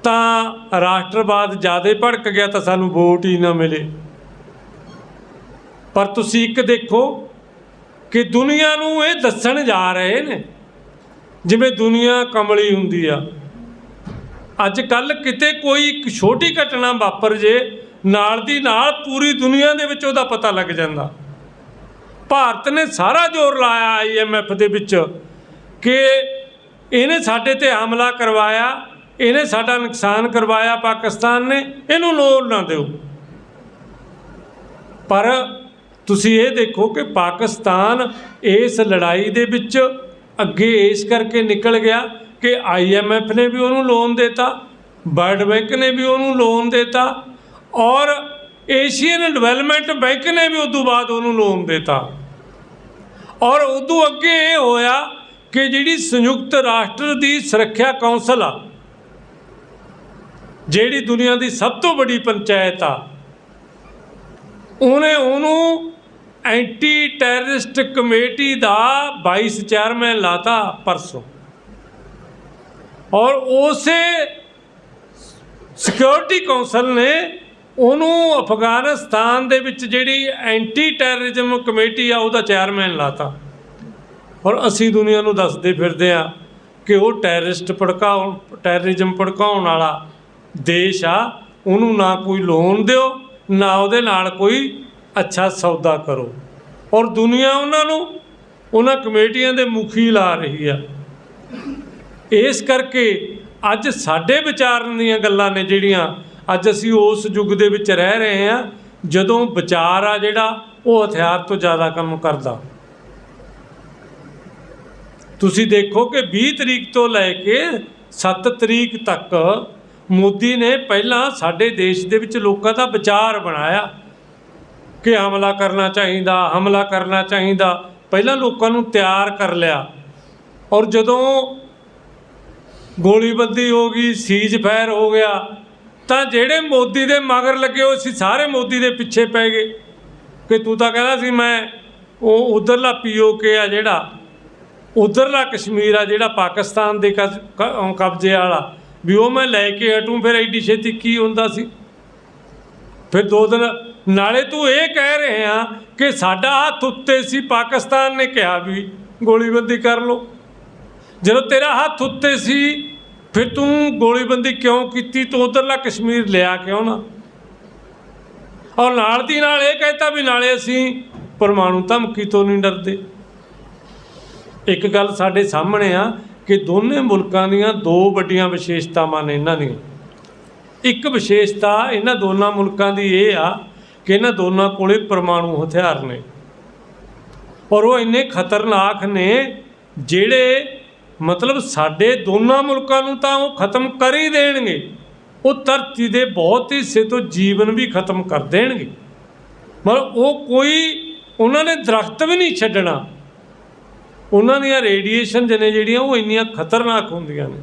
ਤਾਂ ਰਾਸ਼ਟਰਵਾਦ ਜ਼ਿਆਦਾ ਭੜਕ ਗਿਆ ਤਾਂ ਸਾਨੂੰ ਵੋਟ ਹੀ ਨਾ ਮਿਲੇ। ਪਰ ਤੁਸੀਂ ਇੱਕ ਦੇਖੋ ਕਿ ਦੁਨੀਆ ਨੂੰ ਇਹ ਦੱਸਣ ਜਾ ਰਹੇ ਨੇ, ਜਿਵੇਂ ਦੁਨੀਆ ਕਮਲੀ ਹੁੰਦੀ ਆ। ਅੱਜ ਕੱਲ ਕਿਤੇ ਕੋਈ ਇੱਕ ਛੋਟੀ ਘਟਨਾ ਵਾਪਰ ਜੇ, ਨਾਲ ਦੀ ਨਾਲ ਪੂਰੀ ਦੁਨੀਆ ਦੇ ਵਿੱਚ ਉਹਦਾ ਪਤਾ ਲੱਗ ਜਾਂਦਾ। ਭਾਰਤ ਨੇ ਸਾਰਾ ਜ਼ੋਰ ਲਾਇਆ ਆਈਐਮਐਫ ਦੇ ਵਿੱਚ ਕਿ ਇਹਨੇ ਸਾਡੇ ਤੇ ਹਮਲਾ ਕਰਵਾਇਆ, ਇਹਨੇ ਸਾਡਾ ਨੁਕਸਾਨ ਕਰਵਾਇਆ ਪਾਕਿਸਤਾਨ ਨੇ, ਇਹਨੂੰ ਲੋੜ ਨਾ ਦਿਓ। ਪਰ ਤੁਸੀਂ ਇਹ ਦੇਖੋ ਕਿ ਪਾਕਿਸਤਾਨ ਇਸ ਲੜਾਈ ਦੇ ਵਿੱਚ ਅੱਗੇ ਇਸ ਕਰਕੇ ਨਿਕਲ ਗਿਆ ਕਿ ਆਈਐਮਐਫ ਨੇ ਵੀ ਉਹਨੂੰ ਲੋਨ ਦਿੱਤਾ ਵਰਲਡ ਬੈਂਕ ਨੇ ਵੀ ਉਹਨੂੰ ਲੋਨ ਦਿੱਤਾ ਔਰ ਏਸ਼ੀਅਨ ਡਿਵੈਲਪਮੈਂਟ ਬੈਂਕ ਨੇ ਵੀ ਉਦੋਂ ਬਾਅਦ ਉਹਨੂੰ ਲੋਨ ਦਿੱਤਾ। ਔਰ ਉਦੋਂ ਅੱਗੇ ਇਹ ਹੋਇਆ ਕਿ ਜਿਹੜੀ ਸੰਯੁਕਤ ਰਾਸ਼ਟਰ ਦੀ ਸੁਰੱਖਿਆ ਕੌਂਸਲ ਆ, ਜਿਹੜੀ ਦੁਨੀਆ ਦੀ ਸਭ ਤੋਂ ਵੱਡੀ ਪੰਚਾਇਤ ਆ, ਉਹਨੇ ਉਹਨੂੰ ਐਂਟੀ ਟੈਰਰਿਸਟ ਕਮੇਟੀ ਦਾ ਵਾਈਸ ਚੇਅਰਮੈਨ ਲਾਤਾ ਪਰਸੋਂ। ਔਰ ਉਸੇ ਸਿਕਿਉਰਿਟੀ ਕੌਂਸਲ ਨੇ ਉਹਨੂੰ ਅਫਗਾਨਿਸਤਾਨ ਦੇ ਵਿੱਚ ਜਿਹੜੀ ਐਂਟੀ ਟੈਰਰਿਜ਼ਮ ਕਮੇਟੀ ਆ, ਉਹਦਾ ਚੇਅਰਮੈਨ ਲਾਤਾ। ਔਰ ਅਸੀਂ ਦੁਨੀਆ ਨੂੰ ਦੱਸਦੇ ਫਿਰਦੇ ਆ ਕਿ ਉਹ ਟੈਰਰਿਸਟ ਭੜਕਾਉਣ, ਟੈਰਰਿਜ਼ਮ ਭੜਕਾਉਣ ਵਾਲਾ ਦੇਸ਼ ਆ, ਉਹਨੂੰ ਨਾ ਕੋਈ ਲੋਨ ਦਿਓ, ਨਾ ਉਹਦੇ ਨਾਲ ਕੋਈ ਅੱਛਾ ਸੌਦਾ ਕਰੋ। ਔਰ ਦੁਨੀਆ ਉਹਨਾਂ ਨੂੰ, ਉਹਨਾਂ ਕਮੇਟੀਆਂ ਦੇ ਮੁਖੀ ਲਾ ਰਹੀ ਆ। ਇਸ ਕਰਕੇ ਅੱਜ ਸਾਡੇ ਵਿਚਾਰਨ ਦੀਆਂ ਗੱਲਾਂ ਨੇ ਜਿਹੜੀਆਂ, ਅੱਜ ਅਸੀਂ ਉਸ ਯੁੱਗ ਦੇ ਵਿੱਚ ਰਹਿ ਰਹੇ ਹਾਂ, ਜਦੋਂ ਵਿਚਾਰ ਆ ਜਿਹੜਾ, ਉਹ ਹਥਿਆਰ ਤੋਂ ਜ਼ਿਆਦਾ ਕੰਮ ਕਰਦਾ। ਤੁਸੀਂ ਦੇਖੋ ਕਿ 20 ਤਰੀਕ ਤੋਂ ਲੈ ਕੇ 7 ਤਰੀਕ ਤੱਕ ਮੋਦੀ ਨੇ ਪਹਿਲਾਂ ਸਾਡੇ ਦੇਸ਼ ਦੇ ਵਿੱਚ ਲੋਕਾਂ ਦਾ ਵਿਚਾਰ ਬਣਾਇਆ। ਕਿ ਹਮਲਾ ਕਰਨਾ ਚਾਹੀਦਾ, ਹਮਲਾ ਕਰਨਾ ਚਾਹੀਦਾ। ਪਹਿਲਾਂ ਲੋਕਾਂ ਨੂੰ ਤਿਆਰ ਕਰ ਲਿਆ। ਔਰ ਜਦੋਂ ਗੋਲੀਬੰਦੀ ਹੋ ਗਈ, ਸੀਜ਼ ਫਾਇਰ ਹੋ ਗਿਆ, ਤਾਂ ਜਿਹੜੇ ਮੋਦੀ ਦੇ ਮਗਰ ਲੱਗੇ ਹੋਏ ਸੀ, ਸਾਰੇ ਮੋਦੀ ਦੇ ਪਿੱਛੇ ਪੈ ਗਏ। ਕਿ ਤੂੰ ਤਾਂ ਕਹਿੰਦਾ ਸੀ, ਮੈਂ ਉਹ ਉਧਰਲਾ ਪੀਓਕੇ ਆ ਜਿਹੜਾ, ਉਧਰਲਾ ਕਸ਼ਮੀਰ ਆ ਜਿਹੜਾ ਪਾਕਿਸਤਾਨ ਦੇ ਕਬਜ਼ੇ ਵਾਲਾ। ਵੀ ਉਹ ਮੈਂ ਲੈ ਕੇ ਹਟੂੰ, ਫਿਰ ਐਡੀ ਛੇਤੀ ਕੀ ਹੁੰਦਾ ਸੀ? ਫਿਰ ਦੋ ਦਿਨ ਨਾਲੇ ਤੂੰ ਇਹ ਕਹਿ ਰਹੇ ਆ ਕਿ ਸਾਡਾ ਹੱਥ ਉੱਤੇ ਸੀ, ਪਾਕਿਸਤਾਨ ਨੇ ਕਿਹਾ ਵੀ ਗੋਲੀਬੰਦੀ ਕਰ ਲਓ। ਜਦੋਂ ਤੇਰਾ ਹੱਥ ਉੱਤੇ ਸੀ, ਫਿਰ ਤੂੰ ਗੋਲੀਬੰਦੀ ਕਿਉਂ ਕੀਤੀ? ਤੂੰ ਉਧਰਲਾ ਕਸ਼ਮੀਰ ਲਿਆ ਕਿਉਂ ਨਾ? ਔਰ ਨਾਲ ਦੀ ਨਾਲ ਇਹ ਕਹਿਤਾ ਵੀ ਨਾਲੇ ਅਸੀਂ ਪਰਮਾਣੂ ਧਮਕੀ ਤੋਂ ਨਹੀਂ ਡਰਦੇ। ਇੱਕ ਗੱਲ ਸਾਡੇ ਸਾਹਮਣੇ ਆ ਕਿ ਦੋਨੇ ਮੁਲਕਾਂ ਦੀਆਂ ਦੋ ਵੱਡੀਆਂ ਵਿਸ਼ੇਸ਼ਤਾਵਾਂ ਨੇ ਇਹਨਾਂ ਦੀਆਂ। ਇੱਕ ਵਿਸ਼ੇਸ਼ਤਾ ਇਹਨਾਂ ਦੋਨਾਂ ਮੁਲਕਾਂ ਦੀ ਇਹ ਆ ਕਿ ਇਹਨਾਂ ਦੋਨਾਂ ਕੋਲੇ ਪਰਮਾਣੂ ਹਥਿਆਰ ਨੇ। ਔਰ ਉਹ ਇੰਨੇ ਖਤਰਨਾਕ ਨੇ, ਜਿਹੜੇ ਮਤਲਬ ਸਾਡੇ ਦੋਨਾਂ ਮੁਲਕਾਂ ਨੂੰ ਤਾਂ ਉਹ ਖਤਮ ਕਰ ਹੀ ਦੇਣਗੇ। ਉਹ ਧਰਤੀ ਦੇ ਬਹੁਤ ਹਿੱਸੇ ਤੋਂ ਜੀਵਨ ਵੀ ਖਤਮ ਕਰ ਦੇਣਗੇ। ਮਤਲਬ ਉਹ ਕੋਈ ਉਹਨਾਂ ਨੇ ਦਰਖਤ ਵੀ ਨਹੀਂ ਛੱਡਣਾ। ਉਹਨਾਂ ਦੀਆਂ ਰੇਡੀਏਸ਼ਨ ਜਨੇ ਜਿਹੜੀਆਂ ਉਹ ਇੰਨੀਆਂ ਖਤਰਨਾਕ ਹੁੰਦੀਆਂ ਨੇ।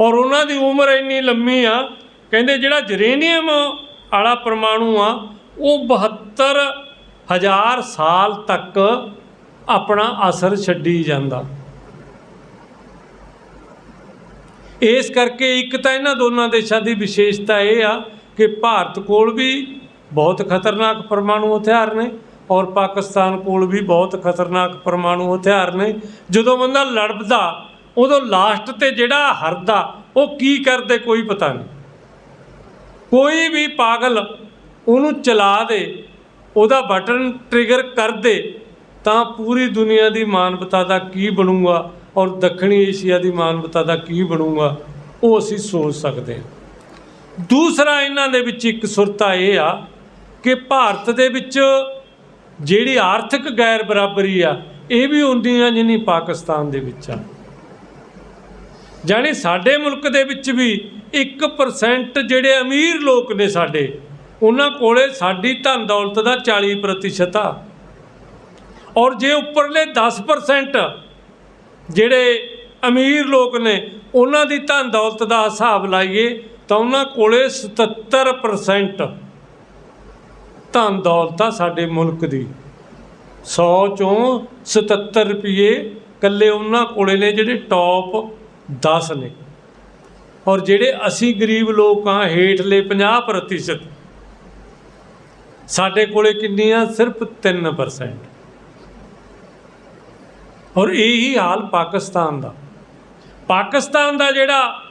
ਔਰ ਉਹਨਾਂ ਦੀ ਉਮਰ ਇੰਨੀ ਲੰਮੀ ਆ, ਕਹਿੰਦੇ ਜਿਹੜਾ ਜਰੇਨੀਅਮ ਵਾਲਾ ਪਰਮਾਣੂ ਆ, ਉਹ 72 ਹਜ਼ਾਰ ਸਾਲ ਤੱਕ ਆਪਣਾ ਅਸਰ ਛੱਡੀ ਜਾਂਦਾ। ਇਸ ਕਰਕੇ ਇੱਕ ਤਾਂ ਇਹਨਾਂ ਦੋਨਾਂ ਦੇਸ਼ਾਂ ਦੀ ਵਿਸ਼ੇਸ਼ਤਾ ਇਹ ਆ ਕਿ ਭਾਰਤ ਕੋਲ ਵੀ ਬਹੁਤ ਖਤਰਨਾਕ ਪਰਮਾਣੂ ਹਥਿਆਰ ਨੇ ਔਰ ਪਾਕਿਸਤਾਨ ਕੋਲ ਵੀ ਬਹੁਤ ਖਤਰਨਾਕ ਪਰਮਾਣੂ ਹਥਿਆਰ ਨੇ। ਜਦੋਂ ਬੰਦਾ ਲੜਦਾ, ਉਦੋਂ ਲਾਸਟ ਤੇ ਜਿਹੜਾ ਹਰਦਾ, ਉਹ ਕੀ ਕਰਦੇ ਕੋਈ ਪਤਾ ਨਹੀਂ। ਕੋਈ ਵੀ ਪਾਗਲ ਉਹਨੂੰ ਚਲਾ ਦੇ, ਉਹਦਾ ਬਟਨ ਟ੍ਰਿਗਰ ਕਰ ਦੇ, ਤਾਂ ਪੂਰੀ ਦੁਨੀਆ ਦੀ ਮਾਨਵਤਾ ਦਾ ਕੀ ਬਣੂਗਾ ਔਰ ਦੱਖਣੀ ਏਸ਼ੀਆ ਦੀ ਮਾਨਵਤਾ ਦਾ ਕੀ ਬਣੂਗਾ, ਉਹ ਅਸੀਂ ਸੋਚ ਸਕਦੇ ਹਾਂ। ਦੂਸਰਾ ਇਹਨਾਂ ਦੇ ਵਿੱਚ ਇੱਕ ਸੁਰਤਾ ਇਹ ਆ ਕਿ ਭਾਰਤ ਦੇ ਵਿੱਚ ਜਿਹੜੀ ਆਰਥਿਕ ਗੈਰ ਬਰਾਬਰੀ ਆ, ਇਹ ਵੀ ਉਨੀ ਆ ਜਿੰਨੀ ਪਾਕਿਸਤਾਨ ਦੇ ਵਿੱਚ ਆ। ਜਾਣੀ ਸਾਡੇ ਮੁਲਕ ਦੇ ਵਿੱਚ ਵੀ 1% ਜਿਹੜੇ ਅਮੀਰ ਲੋਕ ਨੇ ਸਾਡੇ, ਉਹਨਾਂ ਕੋਲੇ ਸਾਡੀ ਧਨ ਦੌਲਤ ਦਾ 40% ਆ। ਔਰ ਜੇ ਉੱਪਰਲੇ 10% ਜਿਹੜੇ ਅਮੀਰ ਲੋਕ ਨੇ, ਉਹਨਾਂ ਦੀ ਧਨ ਦੌਲਤ ਦਾ ਹਿਸਾਬ ਲਾਈਏ, ਤਾਂ ਉਹਨਾਂ ਕੋਲੇ 77% ਧਨ ਦੌਲਤ ਆ ਸਾਡੇ ਮੁਲਕ ਦੀ। 100 ਚੋਂ 77 ਰੁਪਏ ਕੱਲੇ ਉਹਨਾਂ ਕੋਲੇ ਨੇ ਜਿਹੜੇ ਟੌਪ 10 ਨੇ। ਔਰ ਜਿਹੜੇ ਅਸੀਂ ਗਰੀਬ ਲੋਕ ਆ ਹੇਠਲੇ 50% ਸਾਡੇ ਕੋਲੇ ਕਿੰਨੀ ਆ ਸਿਰਫ 3% ਔਰ ਇਹੀ ਹਾਲ ਪਾਕਿਸਤਾਨ ਦਾ। ਪਾਕਿਸਤਾਨ ਦਾ ਜਿਹੜਾ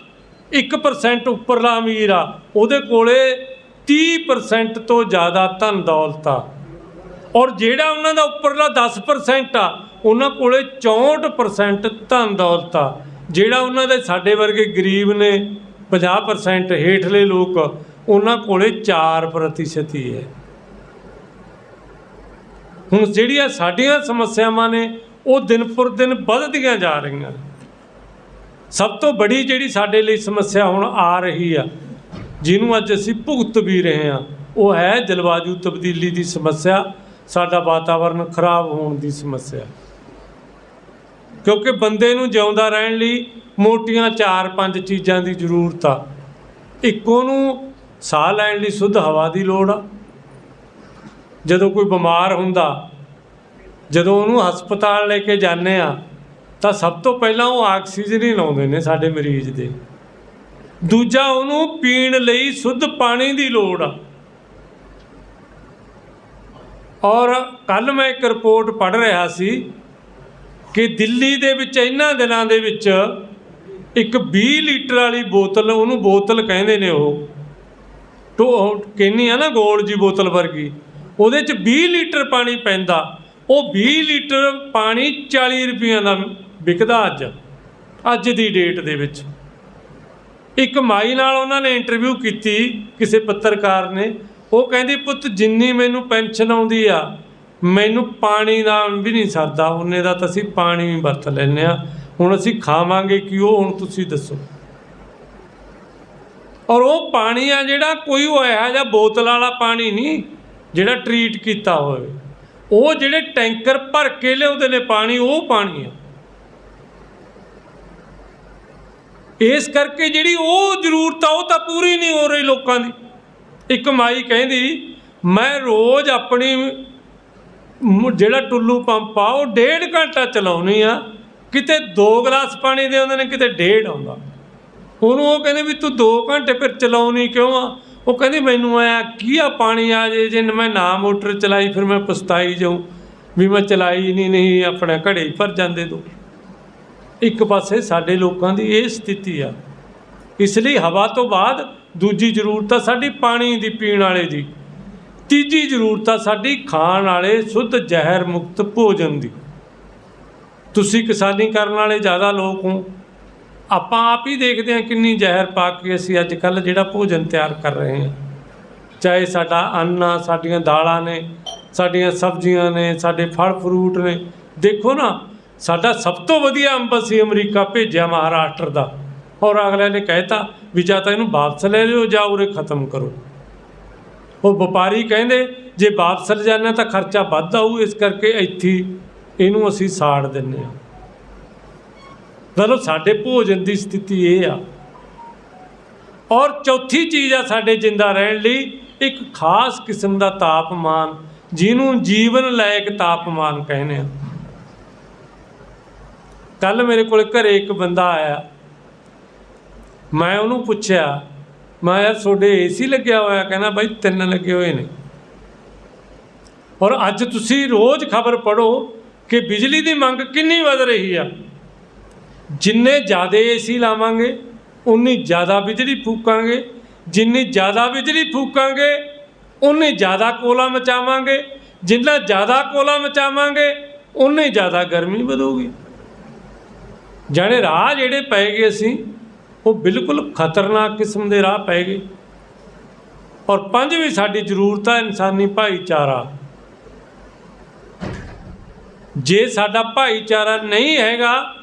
1% ਉੱਪਰਲਾ ਅਮੀਰ ਆ, ਉਹਦੇ ਕੋਲੇ 30% ਤੋਂ ਜ਼ਿਆਦਾ ਧਨ ਦੌਲਤ ਆ। ਔਰ ਜਿਹੜਾ ਉਹਨਾਂ ਦਾ ਉੱਪਰਲਾ 10% ਆ, ਉਹਨਾਂ ਕੋਲੇ 64% ਧਨ ਦੌਲਤ ਆ। ਜਿਹੜਾ ਉਹਨਾਂ ਦੇ ਸਾਡੇ ਵਰਗੇ ਗਰੀਬ ਨੇ 50% ਹੇਠਲੇ ਲੋਕ, ਉਹਨਾਂ ਕੋਲੇ 4% ਹੀ ਹੈ। ਹੁਣ ਜਿਹੜੀਆਂ ਸਾਡੀਆਂ ਸਮੱਸਿਆਵਾਂ ਨੇ, ਉਹ ਦਿਨ ਪਰ ਦਿਨ ਵੱਧਦੀਆਂ ਜਾ ਰਹੀਆਂ ਸਭ ਤੋਂ ਬੜੀ ਜਿਹੜੀ ਸਾਡੇ ਲਈ ਸਮੱਸਿਆ ਹੁਣ ਆ ਰਹੀ ਆ, ਜਿਹਨੂੰ ਅੱਜ ਅਸੀਂ ਭੁਗਤ ਵੀ ਰਹੇ ਹਾਂ, ਉਹ ਹੈ ਜਲਵਾਯੂ ਤਬਦੀਲੀ ਦੀ ਸਮੱਸਿਆ, ਸਾਡਾ ਵਾਤਾਵਰਣ ਖਰਾਬ ਹੋਣ ਦੀ ਸਮੱਸਿਆ। ਕਿਉਂਕਿ ਬੰਦੇ ਨੂੰ ਜਿਉਂਦਾ ਰਹਿਣ ਲਈ ਮੋਟੀਆਂ 4-5 ਚੀਜ਼ਾਂ ਦੀ ਜ਼ਰੂਰਤ ਆ। ਇੱਕੋ ਨੂੰ ਸਾਹ ਲੈਣ ਲਈ ਸ਼ੁੱਧ ਹਵਾ ਦੀ ਲੋੜ ਆ। ਜਦੋਂ ਕੋਈ ਬਿਮਾਰ ਹੁੰਦਾ, ਜਦੋਂ ਉਹਨੂੰ ਹਸਪਤਾਲ ਲੈ ਕੇ ਜਾਂਦੇ ਆ, ਤਾਂ ਸਭ ਤੋਂ ਪਹਿਲਾਂ ਉਹ ਆਕਸੀਜਨ ਹੀ ਲਾਉਂਦੇ ਨੇ ਸਾਡੇ ਮਰੀਜ਼ ਦੇ। ਦੂਜਾ ਉਹਨੂੰ ਪੀਣ ਲਈ ਸ਼ੁੱਧ ਪਾਣੀ ਦੀ ਲੋੜ ਆ। ਔਰ ਕੱਲ ਮੈਂ ਇੱਕ ਰਿਪੋਰਟ ਪੜ੍ਹ ਰਿਹਾ ਸੀ ਕਿ ਦਿੱਲੀ ਦੇ ਵਿੱਚ, ਇਹਨਾਂ ਦਿਨਾਂ ਦੇ ਵਿੱਚ ਇੱਕ 20 ਲੀਟਰ ਵਾਲੀ ਬੋਤਲ, ਉਹਨੂੰ ਬੋਤਲ ਕਹਿੰਦੇ ਨੇ ਉਹ ਟੋ ਕਹਿੰਨੀ ਆ ਨਾ ਗੋਲ ਜੀ ਬੋਤਲ ਵਰਗੀ, ਉਹਦੇ ਚ 20 ਲੀਟਰ ਪਾਣੀ ਪੈਂਦਾ, ਉਹ 20 ਲੀਟਰ ਪਾਣੀ 40 ਰੁਪਈਆਂ ਦਾ ਵਿਕਦਾ ਅੱਜ ਅੱਜ ਦੀ ਡੇਟ ਦੇ ਵਿੱਚ। ਇੱਕ ਮਾਈ ਨਾਲ ਉਹਨਾਂ ਨੇ ਇੰਟਰਵਿਊ ਕੀਤੀ, ਕਿਸੇ ਪੱਤਰਕਾਰ ਨੇ, ਉਹ ਕਹਿੰਦੀ, ਪੁੱਤ ਜਿੰਨੀ ਮੈਨੂੰ ਪੈਨਸ਼ਨ ਆਉਂਦੀ ਆ ਮੈਨੂੰ ਪਾਣੀ ਨਾਲ ਵੀ ਨਹੀਂ ਸਰਦਾ, ਉਹਨੇ ਦਾ ਤਾਂ ਅਸੀਂ ਪਾਣੀ ਵੀ ਵਰਤ ਲੈਂਦੇ ਆ ਹੁਣ ਅਸੀਂ ਖਾਵਾਂਗੇ ਕੀ ਉਹ, ਹੁਣ ਤੁਸੀਂ ਦੱਸੋ। ਔਰ ਉਹ ਪਾਣੀ ਆ ਜਿਹੜਾ ਕੋਈ ਉਹ ਇਹੋ ਜਿਹਾ ਬੋਤਲ ਵਾਲਾ ਪਾਣੀ ਨਹੀਂ, ਜਿਹੜਾ ਟਰੀਟ ਕੀਤਾ ਹੋਵੇ। ਉਹ ਜਿਹੜੇ ਟੈਂਕਰ ਭਰ ਕੇ ਲਿਆਉਂਦੇ ਨੇ ਪਾਣੀ, ਉਹ ਪਾਣੀ ਆ। ਇਸ ਕਰਕੇ ਜਿਹੜੀ ਉਹ ਜ਼ਰੂਰਤ ਆ, ਉਹ ਤਾਂ ਪੂਰੀ ਨਹੀਂ ਹੋ ਰਹੀ ਲੋਕਾਂ ਦੀ। ਇੱਕ ਮਾਈ ਕਹਿੰਦੀ, ਮੈਂ ਰੋਜ਼ ਆਪਣੀ ਮ- ਜਿਹੜਾ ਟੁੱਲੂ ਪੰਪ ਆ, ਉਹ ਡੇਢ ਘੰਟਾ ਚਲਾਉਣੀ ਆ। ਕਿਤੇ 2 ਗਲਾਸ ਪਾਣੀ ਦੇ ਆਉਂਦੇ ਨੇ, ਕਿਤੇ ਡੇਢ ਆਉਂਦਾ। ਉਹਨੂੰ ਉਹ ਕਹਿੰਦੇ ਵੀ ਤੂੰ 2 ਘੰਟੇ ਫਿਰ ਚਲਾਉਣੀ ਕਿਉਂ ਆ? ਉਹ ਕਹਿੰਦੀ ਮੈਨੂੰ ਆਇਆ ਕੀ ਆ ਪਾਣੀ ਆ ਜੇ ਜੇ ਮੈਂ ਨਾ ਮੋਟਰ ਚਲਾਈ, ਫਿਰ ਮੈਂ ਪਛਤਾਈ ਜਾਊਂ ਵੀ ਮੈਂ ਚਲਾਈ ਨਹੀਂ ਨਹੀਂ, ਆਪਣੇ ਘੜੇ ਹੀ ਭਰ ਜਾਂਦੇ ਦੋ ਇੱਕ ਪਾਸੇ ਸਾਡੇ ਲੋਕਾਂ ਦੀ ਇਹ ਸਥਿਤੀ ਆ। ਇਸ ਲਈ ਹਵਾ ਤੋਂ ਬਾਅਦ ਦੂਜੀ ਜ਼ਰੂਰਤ ਆ ਸਾਡੀ ਪਾਣੀ ਦੀ, ਪੀਣ ਵਾਲੇ ਦੀ। ਤੀਜੀ ਜ਼ਰੂਰਤ ਆ ਸਾਡੀ ਖਾਣ ਵਾਲੇ ਸ਼ੁੱਧ ਜ਼ਹਿਰ ਮੁਕਤ ਭੋਜਨ ਦੀ। ਤੁਸੀਂ ਕਿਸਾਨੀ ਕਰਨ ਵਾਲੇ ਜ਼ਿਆਦਾ ਲੋਕ ਹੋ। ਆਪਾਂ ਆਪ ਹੀ ਦੇਖਦੇ ਹਾਂ ਕਿੰਨੀ ਜ਼ਹਿਰ ਪਾ ਕੇ ਅਸੀਂ ਅੱਜ ਕੱਲ ਜਿਹੜਾ ਭੋਜਨ ਤਿਆਰ ਕਰ ਰਹੇ ਹਾਂ। ਚਾਹੇ ਸਾਡਾ ਅੰਨ ਆ, ਸਾਡੀਆਂ ਦਾਲਾਂ ਨੇ, ਸਾਡੀਆਂ ਸਬਜ਼ੀਆਂ ਨੇ, ਸਾਡੇ ਫਲ ਫਰੂਟ ਨੇ। ਦੇਖੋ ਨਾ, ਸਾਡਾ ਸਭ ਤੋਂ ਵਧੀਆ ਅੰਬ ਅਸੀਂ ਅਮਰੀਕਾ ਭੇਜਿਆ ਮਹਾਰਾਸ਼ਟਰ ਦਾ। ਔਰ ਅਗਲੇ ਨੇ ਕਹਿਤਾ ਵੀ ਜਾਂ ਤਾਂ ਇਹਨੂੰ ਵਾਪਸ ਲੈ ਲਿਓ ਜਾਂ ਉਰੇ ਖਤਮ ਕਰੋ। ਉਹ ਵਪਾਰੀ ਕਹਿੰਦੇ, ਜੇ ਵਾਪਸ ਲਿਜਾਣਾ ਤਾਂ ਖਰਚਾ ਵੱਧ ਆਊ, ਇਸ ਕਰਕੇ ਇੱਥੇ ਇਹਨੂੰ ਅਸੀਂ ਸਾੜ ਦਿੰਨੇ ਆ ਮਤਲਬ ਸਾਡੇ ਭੋਜਨ ਦੀ ਸਥਿਤੀ ਇਹ ਆ। ਔਰ ਚੌਥੀ ਚੀਜ਼ ਆ ਸਾਡੇ ਜਿੰਦਾ ਰਹਿਣ ਲਈ, ਇੱਕ ਖਾਸ ਕਿਸਮ ਦਾ ਤਾਪਮਾਨ, ਜਿਹਨੂੰ ਜੀਵਨ ਲਾਇਕ ਤਾਪਮਾਨ ਕਹਿੰਦੇ ਆ। ਕੱਲ ਮੇਰੇ ਕੋਲ ਘਰੇ ਇੱਕ ਬੰਦਾ ਆਇਆ। ਮੈਂ ਉਹਨੂੰ ਪੁੱਛਿਆ ਮੈਂ ਯਾਰ ਤੁਹਾਡੇ ਏਸੀ ਲੱਗਿਆ ਹੋਇਆ। ਕਹਿੰਦਾ, ਬਾਈ, ਤਿੰਨ ਲੱਗੇ ਹੋਏ ਨੇ। ਔਰ ਅੱਜ ਤੁਸੀਂ ਰੋਜ਼ ਖਬਰ ਪੜੋ ਕਿ ਬਿਜਲੀ ਦੀ ਮੰਗ ਕਿੰਨੀ ਵਧ ਰਹੀ ਆ। ਜਿੰਨੇ ਜ਼ਿਆਦਾ ਏਸੀ ਲਾਵਾਂਗੇ, ਉਨੀ ਜ਼ਿਆਦਾ ਬਿਜਲੀ ਫੂਕਾਂਗੇ। ਜਿੰਨੀ ਜ਼ਿਆਦਾ ਬਿਜਲੀ ਫੂਕਾਂਗੇ, ਉਨੀ ਜ਼ਿਆਦਾ ਕੋਲਾ ਮਚਾਵਾਂਗੇ। ਜਿੰਨਾ ਜ਼ਿਆਦਾ ਕੋਲਾ ਮਚਾਵਾਂਗੇ, ਉਨੀ ਜ਼ਿਆਦਾ ਗਰਮੀ ਵਧੂਗੀ। ਜਾਣੇ, ਰਾਹ ਜਿਹੜੇ ਪੈ ਗਏ ਅਸੀਂ ਉਹ ਬਿਲਕੁਲ ਖਤਰਨਾਕ ਕਿਸਮ ਦੇ ਰਾਹ ਪੈ ਗਏ। ਔਰ ਪੰਜਵੀਂ ਸਾਡੀ ਜ਼ਰੂਰਤ ਹੈ ਇਨਸਾਨੀ ਭਾਈਚਾਰਾ। ਜੇ ਸਾਡਾ ਭਾਈਚਾਰਾ ਨਹੀਂ ਹੈਗਾ,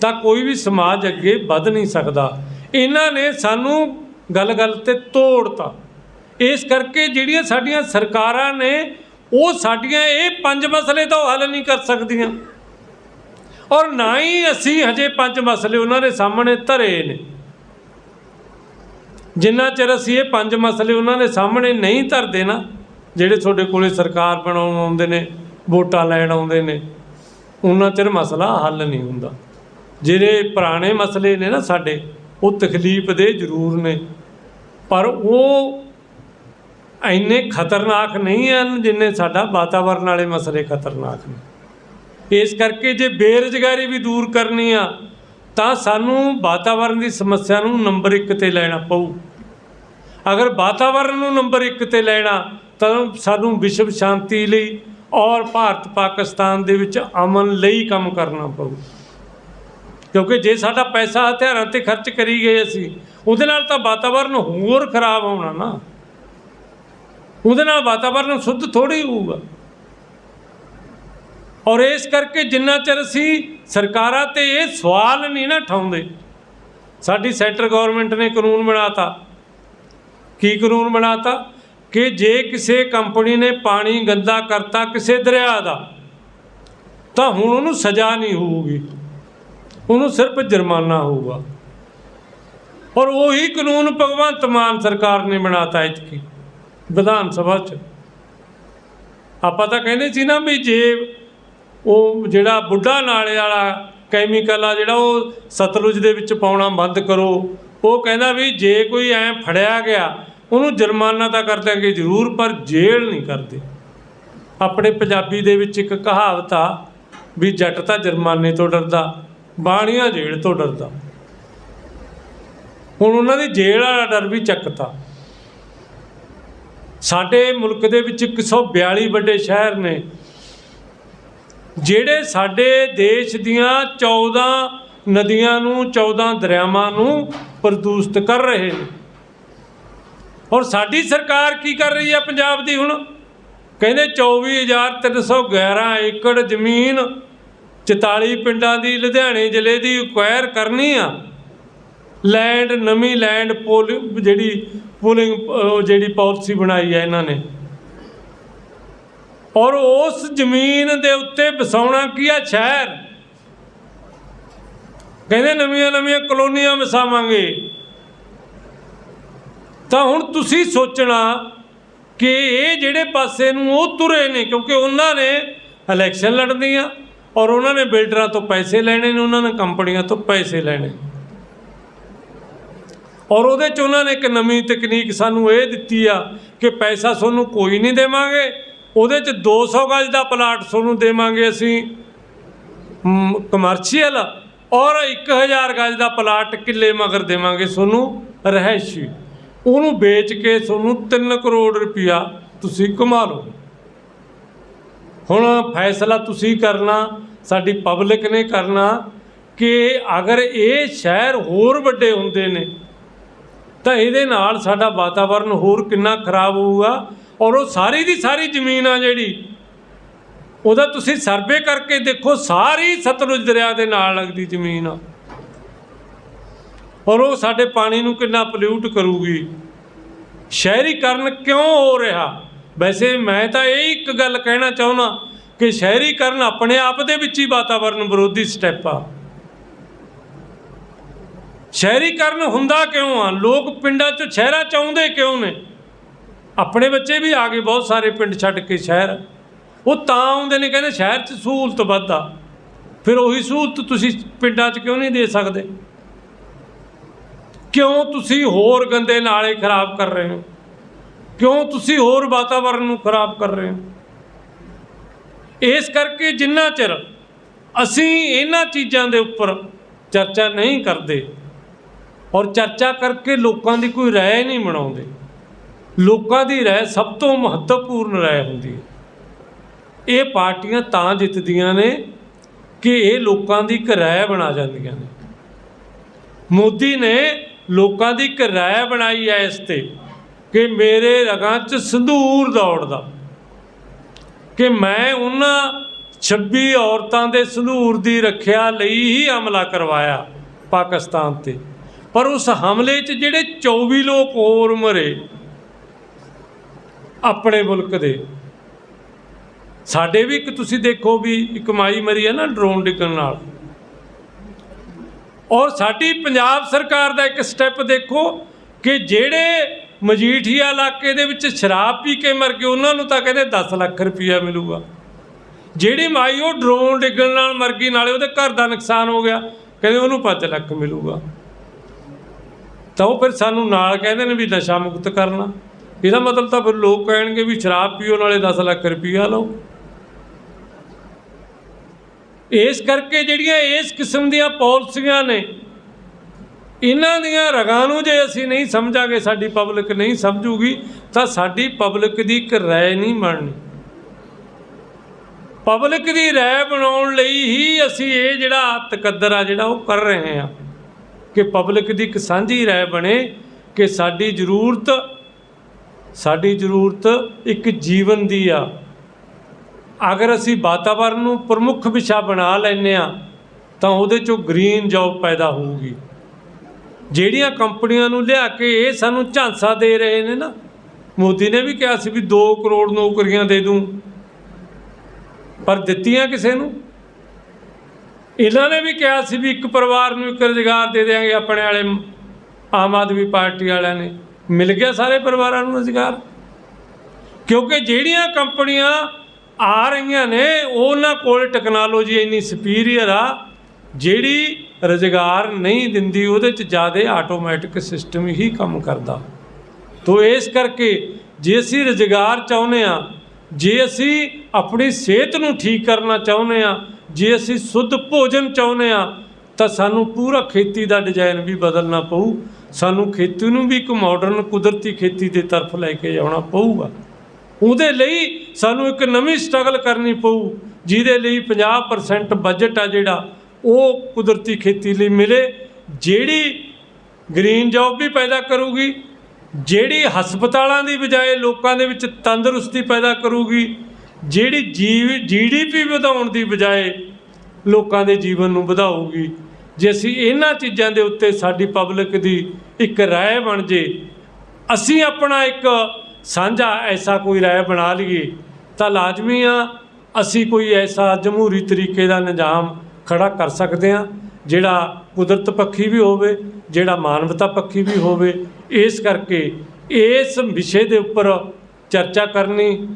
ਤਾਂ ਕੋਈ ਵੀ ਸਮਾਜ ਅੱਗੇ ਵੱਧ ਨਹੀਂ ਸਕਦਾ। ਇਹਨਾਂ ਨੇ ਸਾਨੂੰ ਗੱਲ-ਗੱਲ ਤੇ ਤੋੜਤਾ। ਇਸ ਕਰਕੇ ਜਿਹੜੀਆਂ ਸਾਡੀਆਂ ਸਰਕਾਰਾਂ ਨੇ, ਉਹ ਸਾਡੀਆਂ ਇਹ ਪੰਜ ਮਸਲੇ ਤਾਂ ਹੱਲ ਨਹੀਂ ਕਰ ਸਕਦੀਆਂ। ਔਰ ਨਾ ਹੀ ਅਸੀਂ ਹਜੇ ਪੰਜ ਮਸਲੇ ਉਹਨਾਂ ਦੇ ਸਾਹਮਣੇ ਧਰੇ ਨੇ। ਜਿੰਨਾ ਚਿਰ ਅਸੀਂ ਇਹ ਪੰਜ ਮਸਲੇ ਉਹਨਾਂ ਦੇ ਸਾਹਮਣੇ ਨਹੀਂ ਧਰਦੇ ਨਾ, ਜਿਹੜੇ ਤੁਹਾਡੇ ਕੋਲੇ ਸਰਕਾਰ ਬਣਾਉਣ ਆਉਂਦੇ ਨੇ, ਵੋਟਾਂ ਲੈਣ ਆਉਂਦੇ ਨੇ, ਉਹਨਾਂ ਚਿਰ ਮਸਲਾ ਹੱਲ ਨਹੀਂ ਹੁੰਦਾ। ਜਿਹੜੇ ਪੁਰਾਣੇ ਮਸਲੇ ਨੇ ਨਾ ਸਾਡੇ, ਉਹ ਤਕਲੀਫ ਦੇ ਜ਼ਰੂਰ ਨੇ। ਪਰ ਉਹ ਇੰਨੇ ਖਤਰਨਾਕ ਨਹੀਂ ਹਨ ਜਿੰਨੇ ਸਾਡਾ ਵਾਤਾਵਰਣ ਵਾਲੇ ਮਸਲੇ ਖਤਰਨਾਕ ਨੇ। ਇਸ ਕਰਕੇ ਜੇ ਬੇਰੁਜ਼ਗਾਰੀ ਵੀ ਦੂਰ ਕਰਨੀ ਆ, ਤਾਂ ਸਾਨੂੰ ਵਾਤਾਵਰਣ ਦੀ ਸਮੱਸਿਆ ਨੂੰ ਨੰਬਰ 1 ਤੇ ਲੈਣਾ ਪਊ। ਅਗਰ ਵਾਤਾਵਰਣ ਨੂੰ ਨੰਬਰ 1 ਤੇ ਲੈਣਾ, ਤਾਂ ਸਾਨੂੰ ਵਿਸ਼ਵ ਸ਼ਾਂਤੀ ਲਈ ਔਰ ਭਾਰਤ ਪਾਕਿਸਤਾਨ ਦੇ ਵਿੱਚ ਅਮਨ ਲਈ ਕੰਮ ਕਰਨਾ ਪਊ। ਕਿਉਂਕਿ ਜੇ ਸਾਡਾ ਪੈਸਾ ਹਥਿਆਰਾਂ ਤੇ ਖਰਚ ਕਰੀ ਗਏ ਅਸੀਂ, ਉਹਦੇ ਨਾਲ ਤਾਂ ਵਾਤਾਵਰਨ ਹੋਰ ਖਰਾਬ ਹੋਣਾ ਨਾ। ਉਹਦੇ ਨਾਲ ਵਾਤਾਵਰਨ ਸ਼ੁੱਧ ਥੋੜੀ ਹੋਊਗਾ। ਔਰ ਇਸ ਕਰਕੇ ਜਿੰਨਾ ਚਿਰ ਅਸੀਂ ਸਰਕਾਰਾਂ ਤੇ ਇਹ ਸਵਾਲ ਨਹੀਂ ਨਾ ਠਾਉਂਦੇ, ਸਾਡੀ ਸੈਂਟਰ ਗਵਰਨਮੈਂਟ ਨੇ ਕਾਨੂੰਨ ਬਣਾਤਾ। ਕੀ ਕਾਨੂੰਨ ਬਣਾਤਾ? ਕਿ ਜੇ ਕਿਸੇ ਕੰਪਨੀ ਨੇ ਪਾਣੀ ਗੰਦਾ ਕਰਤਾ ਕਿਸੇ ਦਰਿਆ ਦਾ, ਤਾਂ ਹੁਣ ਉਹਨੂੰ ਸਜ਼ਾ ਨਹੀਂ ਹੋਊਗੀ। ਉਹਨੂੰ ਸਿਰਫ ਜੁਰਮਾਨਾ ਹੋਊਗਾ। ਔਰ ਉਹੀ ਕਾਨੂੰਨ ਭਗਵੰਤ ਮਾਨ ਸਰਕਾਰ ਨੇ ਬਣਾਤਾ ਇਤਕੀ, ਵਿਧਾਨ ਸਭਾ 'ਚ। ਆਪਾਂ ਤਾਂ ਕਹਿੰਦੇ ਸੀ ਨਾ ਵੀ ਜੇ ਉਹ ਜਿਹੜਾ ਬੁੱਢਾ ਨਾਲੇ ਵਾਲਾ ਕੈਮੀਕਲ ਆ ਜਿਹੜਾ ਉਹ ਸਤਲੁਜ ਦੇ ਵਿੱਚ ਪਾਉਣਾ ਬੰਦ ਕਰੋ। ਉਹ ਕਹਿੰਦਾ ਵੀ ਜੇ ਕੋਈ ਐ ਫੜਿਆ ਗਿਆ, ਉਹਨੂੰ ਜੁਰਮਾਨਾ ਤਾਂ ਕਰ ਦਿਆਂਗੇ ਜ਼ਰੂਰ, ਪਰ ਜੇਲ੍ਹ ਨਹੀਂ ਕਰਦੇ। ਆਪਣੇ ਪੰਜਾਬੀ ਦੇ ਵਿੱਚ ਇੱਕ ਕਹਾਵਤ ਆ ਵੀ ਜੱਟ ਤਾਂ ਜੁਰਮਾਨੇ ਤੋਂ ਡਰਦਾ, ਬਾਣੀਆਂ ਜੇਲ੍ਹ ਤੋਂ ਡਰਦਾ। ਹੁਣ ਉਹਨਾਂ ਦੀ ਜੇਲ੍ਹ ਵਾਲਾ ਡਰ ਵੀ ਚੱਕਤਾ। ਸਾਡੇ ਮੁਲਕ ਦੇ ਵਿੱਚ 142 ਵੱਡੇ ਸ਼ਹਿਰ ਨੇ। ਜਿਹੜੇ ਸਾਡੇ ਦੇਸ਼ ਦੀਆਂ 14 ਨਦੀਆਂ ਨੂੰ 14 ਦਰਿਆਵਾਂ ਨੂੰ ਪ੍ਰਦੂਸ਼ਿਤ ਕਰ ਰਹੇ ਨੇ। ਔਰ ਸਾਡੀ ਸਰਕਾਰ ਕੀ ਕਰ ਰਹੀ ਹੈ ਪੰਜਾਬ ਦੀ ਹੁਣ? ਕਹਿੰਦੇ 24311 ਏਕੜ ਜ਼ਮੀਨ 44 ਪਿੰਡਾਂ ਦੀ, ਲੁਧਿਆਣੇ ਜ਼ਿਲ੍ਹੇ ਦੀ ਅਕਵਾਇਰ ਕਰਨੀ ਆ। ਲੈਂਡ ਨਵੀਂ ਲੈਂਡ ਪੋਲ ਜਿਹੜੀ ਪੂਲਿੰਗ ਜਿਹੜੀ ਪਾਲਿਸੀ ਬਣਾਈ ਹੈ ਇਹਨਾਂ ਨੇ। ਔਰ ਉਸ ਜ਼ਮੀਨ ਦੇ ਉੱਤੇ ਵਸਾਉਣਾ ਕੀ ਆ? ਸ਼ਹਿਰ। ਕਹਿੰਦੇ ਨਵੀਆਂ ਨਵੀਆਂ ਕਲੋਨੀਆਂ ਵਸਾਵਾਂਗੇ। ਤਾਂ ਹੁਣ ਤੁਸੀਂ ਸੋਚਣਾ ਕਿ ਇਹ ਜਿਹੜੇ ਪਾਸੇ ਨੂੰ ਉਹ ਤੁਰੇ ਨੇ, ਕਿਉਂਕਿ ਉਹਨਾਂ ਨੇ ਇਲੈਕਸ਼ਨ ਲੜਨੀਆਂ ਔਰ ਉਹਨਾਂ ਨੇ ਬਿਲਡਰਾਂ ਤੋਂ ਪੈਸੇ ਲੈਣੇ ਨੇ, ਉਹਨਾਂ ਨੇ ਕੰਪਨੀਆਂ ਤੋਂ ਪੈਸੇ ਲੈਣੇ। ਔਰ ਉਹਦੇ ਚ ਉਹਨਾਂ ਨੇ ਇੱਕ ਨਵੀਂ ਤਕਨੀਕ ਸਾਨੂੰ ਇਹ ਦਿੱਤੀ ਆ ਕਿ ਪੈਸਾ ਤੁਹਾਨੂੰ ਕੋਈ ਨਹੀਂ ਦੇਵਾਂਗੇ। ਉਹਦੇ ਚ 200 ਗਜ ਦਾ ਪਲਾਟ ਤੁਹਾਨੂੰ ਦੇਵਾਂਗੇ ਅਸੀਂ। ਕਮਰਸ਼ੀਅਲ ਔਰ 1000 ਗਜ ਦਾ ਪਲਾਟ ਕਿੱਲੇ ਮਗਰ ਦੇਵਾਂਗੇ ਤੁਹਾਨੂੰ ਰਹਿਸ਼ੀ ਉਹਨੂੰ ਵੇਚ ਕੇ ਤੁਹਾਨੂੰ 3 ਕਰੋੜ ਰੁਪਇਆ ਤੁਸੀਂ ਕਮਾ ਲਓ। ਹੁਣ ਫੈਸਲਾ ਤੁਸੀਂ ਕਰਨਾ, ਸਾਡੀ ਪਬਲਿਕ ਨੇ ਕਰਨਾ ਕਿ ਅਗਰ ਇਹ ਸ਼ਹਿਰ ਹੋਰ ਵੱਡੇ ਹੁੰਦੇ ਨੇ, ਤਾਂ ਇਹਦੇ ਨਾਲ ਸਾਡਾ ਵਾਤਾਵਰਨ ਹੋਰ ਕਿੰਨਾ ਖਰਾਬ ਹੋਊਗਾ ਔਰ ਉਹ ਸਾਰੀ ਦੀ ਸਾਰੀ ਜ਼ਮੀਨ ਆ ਜਿਹੜੀ, ਉਹਦਾ ਤੁਸੀਂ ਸਰਵੇ ਕਰਕੇ ਦੇਖੋ, ਸਾਰੀ ਸਤਲੁਜ ਦਰਿਆ ਦੇ ਨਾਲ ਲੱਗਦੀ ਜ਼ਮੀਨ ਆ। ਔਰ ਉਹ ਸਾਡੇ ਪਾਣੀ ਨੂੰ ਕਿੰਨਾ ਪੋਲਿਊਟ ਕਰੂਗੀ। ਸ਼ਹਿਰੀਕਰਨ ਕਿਉਂ ਹੋ ਰਿਹਾ? ਵੈਸੇ ਮੈਂ ਤਾਂ ਇਹ ਇੱਕ ਗੱਲ ਕਹਿਣਾ ਚਾਹੁੰਦਾ ਕਿ ਸ਼ਹਿਰੀਕਰਨ ਆਪਣੇ ਆਪ ਦੇ ਵਿੱਚ ਹੀ ਵਾਤਾਵਰਨ ਵਿਰੋਧੀ ਸਟੈਪ ਆ। ਸ਼ਹਿਰੀਕਰਨ ਹੁੰਦਾ ਕਿਉਂ ਆ? ਲੋਕ ਪਿੰਡਾਂ 'ਚ ਸ਼ਹਿਰਾਂ 'ਚ ਆਉਂਦੇ ਕਿਉਂ ਨੇ? ਆਪਣੇ ਬੱਚੇ ਵੀ ਆ ਗਏ ਬਹੁਤ ਸਾਰੇ ਪਿੰਡ ਛੱਡ ਕੇ ਸ਼ਹਿਰ। ਉਹ ਤਾਂ ਆਉਂਦੇ ਨੇ, ਕਹਿੰਦੇ ਸ਼ਹਿਰ 'ਚ ਸਹੂਲਤ ਵੱਧ ਆ। ਫਿਰ ਉਹੀ ਸਹੂਲਤ ਤੁਸੀਂ ਪਿੰਡਾਂ 'ਚ ਕਿਉਂ ਨਹੀਂ ਦੇ ਸਕਦੇ? ਕਿਉਂ ਤੁਸੀਂ ਹੋਰ ਗੰਦੇ ਨਾਲੇ ਖਰਾਬ ਕਰ ਰਹੇ ਹੋ? ਕਿਉਂ ਤੁਸੀਂ ਹੋਰ ਵਾਤਾਵਰਨ ਨੂੰ ਖਰਾਬ ਕਰ ਰਹੇ ਹੋ? ਇਸ ਕਰਕੇ ਜਿੰਨਾ ਚਿਰ ਅਸੀਂ ਇਹਨਾਂ ਚੀਜ਼ਾਂ ਦੇ ਉੱਪਰ ਚਰਚਾ ਨਹੀਂ ਕਰਦੇ ਔਰ ਚਰਚਾ ਕਰਕੇ ਲੋਕਾਂ ਦੀ ਕੋਈ ਰਾਏ ਨਹੀਂ ਬਣਾਉਂਦੇ ਲੋਕਾਂ ਦੀ ਰਾਏ ਸਭ ਤੋਂ ਮਹੱਤਵਪੂਰਨ ਰਾਏ ਹੁੰਦੀ ਹੈ। ਇਹ ਪਾਰਟੀਆਂ ਤਾਂ ਜਿੱਤਦੀਆਂ ਨੇ ਕਿ ਇਹ ਲੋਕਾਂ ਦੀ ਇੱਕ ਰਾਏ ਬਣਾ ਜਾਂਦੀਆਂ ਨੇ। ਮੋਦੀ ਨੇ ਲੋਕਾਂ ਦੀ ਇੱਕ ਰਾਏ ਬਣਾਈ ਹੈ ਇਸ ਤੇ ਕਿ ਮੇਰੇ ਰਗਾਂ 'ਚ ਸੰਧੂਰ ਦੌੜਦਾ। ਕਿ ਮੈਂ ਉਹਨਾਂ 26 ਔਰਤਾਂ ਦੇ ਸੰਧੂਰ ਦੀ ਰੱਖਿਆ ਲਈ ਹੀ ਹਮਲਾ ਕਰਵਾਇਆ ਪਾਕਿਸਤਾਨ ਤੇ। ਪਰ ਉਸ ਹਮਲੇ 'ਚ ਜਿਹੜੇ 24 ਲੋਕ ਹੋਰ ਮਰੇ ਆਪਣੇ ਮੁਲਕ ਦੇ। ਸਾਡੇ ਵੀ ਇੱਕ ਤੁਸੀਂ ਦੇਖੋ ਵੀ ਇੱਕ ਮਾਈ ਮਰੀ ਹੈ ਨਾ ਡਰੋਨ ਡਿੱਗਣ ਨਾਲ। ਔਰ ਸਾਡੀ ਪੰਜਾਬ ਸਰਕਾਰ ਦਾ ਇੱਕ ਸਟੈਪ ਦੇਖੋ ਕਿ ਜਿਹੜੇ ਮਜੀਠੀਆ ਇਲਾਕੇ ਦੇ ਵਿੱਚ ਸ਼ਰਾਬ ਪੀ ਕੇ ਮਰ ਗਏ, ਉਹਨਾਂ ਨੂੰ ਤਾਂ ਕਹਿੰਦੇ 10 ਲੱਖ ਰੁਪਇਆ ਮਿਲੂਗਾ। ਜਿਹੜੀ ਮਾਈ ਉਹ ਡਰੋਨ ਡਿੱਗਣ ਨਾਲ ਮਰ ਗਈ, ਨਾਲੇ ਉਹਦੇ ਘਰ ਦਾ ਨੁਕਸਾਨ ਹੋ ਗਿਆ, ਕਹਿੰਦੇ ਉਹਨੂੰ 5 ਲੱਖ ਮਿਲੂਗਾ। ਤਾਂ ਉਹ ਫਿਰ ਸਾਨੂੰ ਨਾਲ ਕਹਿੰਦੇ ਨੇ ਵੀ ਨਸ਼ਾ ਮੁਕਤ ਕਰਨਾ। ਇਹਦਾ ਮਤਲਬ ਤਾਂ ਫਿਰ ਲੋਕ ਕਹਿਣਗੇ ਵੀ ਸ਼ਰਾਬ ਪੀਓ, ਨਾਲੇ 10 ਲੱਖ ਰੁਪਈਆ ਲਓ। ਇਸ ਕਰਕੇ ਜਿਹੜੀਆਂ ਇਸ ਕਿਸਮ ਦੀਆਂ ਪਾਲਿਸੀਆਂ ਨੇ, ਇਹਨਾਂ ਦੀਆਂ ਰਗਾਂ ਨੂੰ ਜੇ ਅਸੀਂ ਨਹੀਂ ਸਮਝਾਂਗੇ, ਸਾਡੀ ਪਬਲਿਕ ਨਹੀਂ ਸਮਝੂਗੀ, ਤਾਂ ਸਾਡੀ ਪਬਲਿਕ ਦੀ ਇੱਕ ਰਾਏ ਨਹੀਂ ਬਣਨੀ। ਪਬਲਿਕ ਦੀ ਰਾਏ ਬਣਾਉਣ ਲਈ ਹੀ ਅਸੀਂ ਇਹ ਜਿਹੜਾ ਤਕੱਦਰ ਆ, ਜਿਹੜਾ ਉਹ ਕਰ ਰਹੇ ਹਾਂ ਕਿ ਪਬਲਿਕ ਦੀ ਇੱਕ ਸਾਂਝੀ ਰਾਏ ਬਣੇ ਕਿ ਸਾਡੀ ਜ਼ਰੂਰਤ ਸਾਡੀ ਜ਼ਰੂਰਤ ਇੱਕ ਜੀਵਨ ਦੀ ਆ। ਅਗਰ ਅਸੀਂ ਵਾਤਾਵਰਣ ਨੂੰ ਪ੍ਰਮੁੱਖ ਵਿਸ਼ਾ ਬਣਾ ਲੈਂਦੇ ਆ ਤਾਂ ਉਹਦੇ ਚੋਂ ਗ੍ਰੀਨ ਜੌਬ ਪੈਦਾ ਹੋਊਗੀ। ਜਿਹੜੀਆਂ ਕੰਪਨੀਆਂ ਨੂੰ ਲਿਆ ਕੇ ਇਹ ਸਾਨੂੰ ਝਾਂਸਾ ਦੇ ਰਹੇ ਨੇ ਨਾ, ਮੋਦੀ ਨੇ ਵੀ ਕਿਹਾ ਸੀ ਵੀ 2 ਕਰੋੜ ਨੌਕਰੀਆਂ ਦੇ ਦੂੰ। ਪਰ ਦਿੱਤੀਆਂ ਕਿਸੇ ਨੂੰ? ਇਹਨਾਂ ਨੇ ਵੀ ਕਿਹਾ ਸੀ ਵੀ ਇੱਕ ਪਰਿਵਾਰ ਨੂੰ ਇੱਕ ਰੁਜ਼ਗਾਰ ਦੇ ਦੇਵਾਂਗੇ ਆਪਣੇ ਵਾਲੇ ਆਮ ਆਦਮੀ ਪਾਰਟੀ ਵਾਲਿਆਂ ਨੇ। ਮਿਲ ਗਿਆ ਸਾਰੇ ਪਰਿਵਾਰਾਂ ਨੂੰ ਰੁਜ਼ਗਾਰ? ਕਿਉਂਕਿ ਜਿਹੜੀਆਂ ਕੰਪਨੀਆਂ ਆ ਰਹੀਆਂ ਨੇ, ਉਹਨਾਂ ਕੋਲ ਟੈਕਨੋਲੋਜੀ ਇੰਨੀ ਸੁਪੀਰੀਅਰ ਆ, ਜਿਹੜੀ ਰੁਜ਼ਗਾਰ ਨਹੀਂ ਦਿੰਦੀ, ਉਹਦੇ ਚ ਜ਼ਿਆਦਾ ਆਟੋਮੈਟਿਕ ਸਿਸਟਮ ਹੀ ਕੰਮ ਕਰਦਾ। ਤੋ ਇਸ ਕਰਕੇ ਜੇ ਅਸੀਂ ਰੁਜ਼ਗਾਰ ਚਾਹੁੰਦੇ ਆ ਜੇ ਅਸੀਂ ਆਪਣੀ ਸਿਹਤ ਨੂੰ ਠੀਕ ਕਰਨਾ ਚਾਹੁੰਦੇ ਆ ਜੇ ਅਸੀਂ ਸੁੱਧ ਭੋਜਨ ਚਾਹੁੰਦੇ ਆ ਤਾਂ ਸਾਨੂੰ ਪੂਰਾ ਖੇਤੀ ਦਾ ਡਿਜ਼ਾਈਨ ਵੀ ਬਦਲਣਾ ਪਊ। ਸਾਨੂੰ ਖੇਤੀ ਨੂੰ ਵੀ ਇੱਕ ਮਾਡਰਨ ਕੁਦਰਤੀ ਖੇਤੀ ਦੇ ਤਰਫ ਲੈ ਕੇ ਆਉਣਾ ਪਊਗਾ। ਉਹਦੇ ਲਈ ਸਾਨੂੰ ਇੱਕ ਨਵੀਂ ਸਟਰਗਲ ਕਰਨੀ ਪਊ, ਜਿਹਦੇ ਲਈ 50% ਬਜਟ ਆ ਜਿਹੜਾ, ਉਹ ਕੁਦਰਤੀ ਖੇਤੀ ਲਈ ਮਿਲੇ, ਜਿਹੜੀ ਗ੍ਰੀਨ ਜੌਬ ਵੀ ਪੈਦਾ ਕਰੂਗੀ, ਜਿਹੜੀ ਹਸਪਤਾਲਾਂ ਦੀ ਬਜਾਏ ਲੋਕਾਂ ਦੇ ਵਿੱਚ ਤੰਦਰੁਸਤੀ ਪੈਦਾ ਕਰੂਗੀ, ਜਿਹੜੀ ਜੀਵ ਜੀਡੀਪੀ ਵਧਾਉਣ ਦੀ ਬਜਾਏ ਲੋਕਾਂ ਦੇ ਜੀਵਨ ਨੂੰ ਵਧਾਊਗੀ। ਜੇ ਅਸੀਂ ਇਹਨਾਂ ਚੀਜ਼ਾਂ ਦੇ ਉੱਤੇ ਸਾਡੀ ਪਬਲਿਕ ਦੀ ਇੱਕ ਰਾਏ ਬਣ ਜੇ, ਅਸੀਂ ਆਪਣਾ ਇੱਕ ਸਾਂਝਾ ਐਸਾ ਕੋਈ ਰਾਏ ਬਣਾ ਲਈਏ, ਤਾਂ ਲਾਜ਼ਮੀ ਆ, ਅਸੀਂ ਕੋਈ ਐਸਾ ਜਮਹੂਰੀ ਤਰੀਕੇ ਦਾ ਨਿਜ਼ਾਮ ਖੜਾ ਕਰ ਸਕਦੇ ਹਾਂ, ਜਿਹੜਾ ਕੁਦਰਤ ਪੱਖੀ ਵੀ ਹੋਵੇ, ਜਿਹੜਾ ਮਾਨਵਤਾ ਪੱਖੀ ਵੀ ਹੋਵੇ। ਇਸ ਕਰਕੇ ਇਸ ਵਿਸ਼ੇ ਦੇ ਉੱਪਰ ਚਰਚਾ ਕਰਨੀ,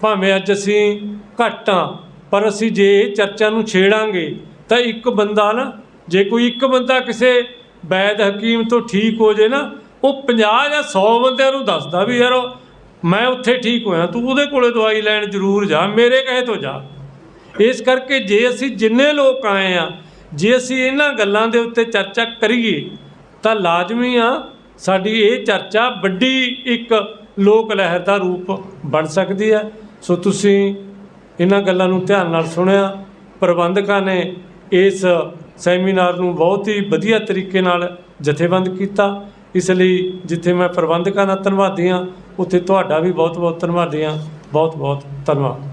ਭਾਵੇਂ ਅੱਜ ਅਸੀਂ ਘੱਟ ਹਾਂ, ਪਰ ਅਸੀਂ ਜੇ ਇਹ ਚਰਚਾ ਨੂੰ ਛੇੜਾਂਗੇ, ਤਾਂ ਇੱਕ ਬੰਦਾ ਨਾ ਜੇ ਕੋਈ ਇੱਕ ਬੰਦਾ ਕਿਸੇ ਵੈਦ ਹਕੀਮ ਤੋਂ ਠੀਕ ਹੋ ਜੇ ਨਾ, ਉਹ 50 ਜਾਂ 100 ਬੰਦਿਆਂ ਨੂੰ ਦੱਸਦਾ ਵੀ ਯਾਰ ਮੈਂ ਉੱਥੇ ਠੀਕ ਹੋਇਆ, ਤੂੰ ਉਹਦੇ ਕੋਲੇ ਦਵਾਈ ਲੈਣ ਜ਼ਰੂਰ ਜਾ, ਮੇਰੇ ਕਹੇ ਤੋਂ ਜਾ। ਇਸ ਕਰਕੇ ਜੇ ਅਸੀਂ ਜਿੰਨੇ ਲੋਕ ਆਏ ਆ ਜੇ ਅਸੀਂ ਇਹਨਾਂ ਗੱਲਾਂ ਦੇ ਉੱਤੇ ਚਰਚਾ ਕਰੀਏ, ਤਾਂ ਲਾਜ਼ਮੀ ਆ ਸਾਡੀ ਇਹ ਚਰਚਾ ਵੱਡੀ ਇੱਕ ਲੋਕ ਲਹਿਰ ਦਾ ਰੂਪ ਬਣ ਸਕਦੀ ਹੈ। ਸੋ ਤੁਸੀਂ ਇਹਨਾਂ ਗੱਲਾਂ ਨੂੰ ਧਿਆਨ ਨਾਲ ਸੁਣਿਆ, ਪ੍ਰਬੰਧਕਾਂ ਨੇ ਇਸ ਸੈਮੀਨਾਰ ਨੂੰ ਬਹੁਤ ਹੀ ਵਧੀਆ ਤਰੀਕੇ ਨਾਲ ਜਥੇਬੰਦ ਕੀਤਾ। ਇਸ ਲਈ ਜਿੱਥੇ ਮੈਂ ਪ੍ਰਬੰਧਕਾਂ ਦਾ ਧੰਨਵਾਦੀ ਹਾਂ, ਉੱਥੇ ਤੁਹਾਡਾ ਵੀ ਬਹੁਤ ਬਹੁਤ ਧੰਨਵਾਦੀ ਹਾਂ। ਬਹੁਤ ਬਹੁਤ ਧੰਨਵਾਦ।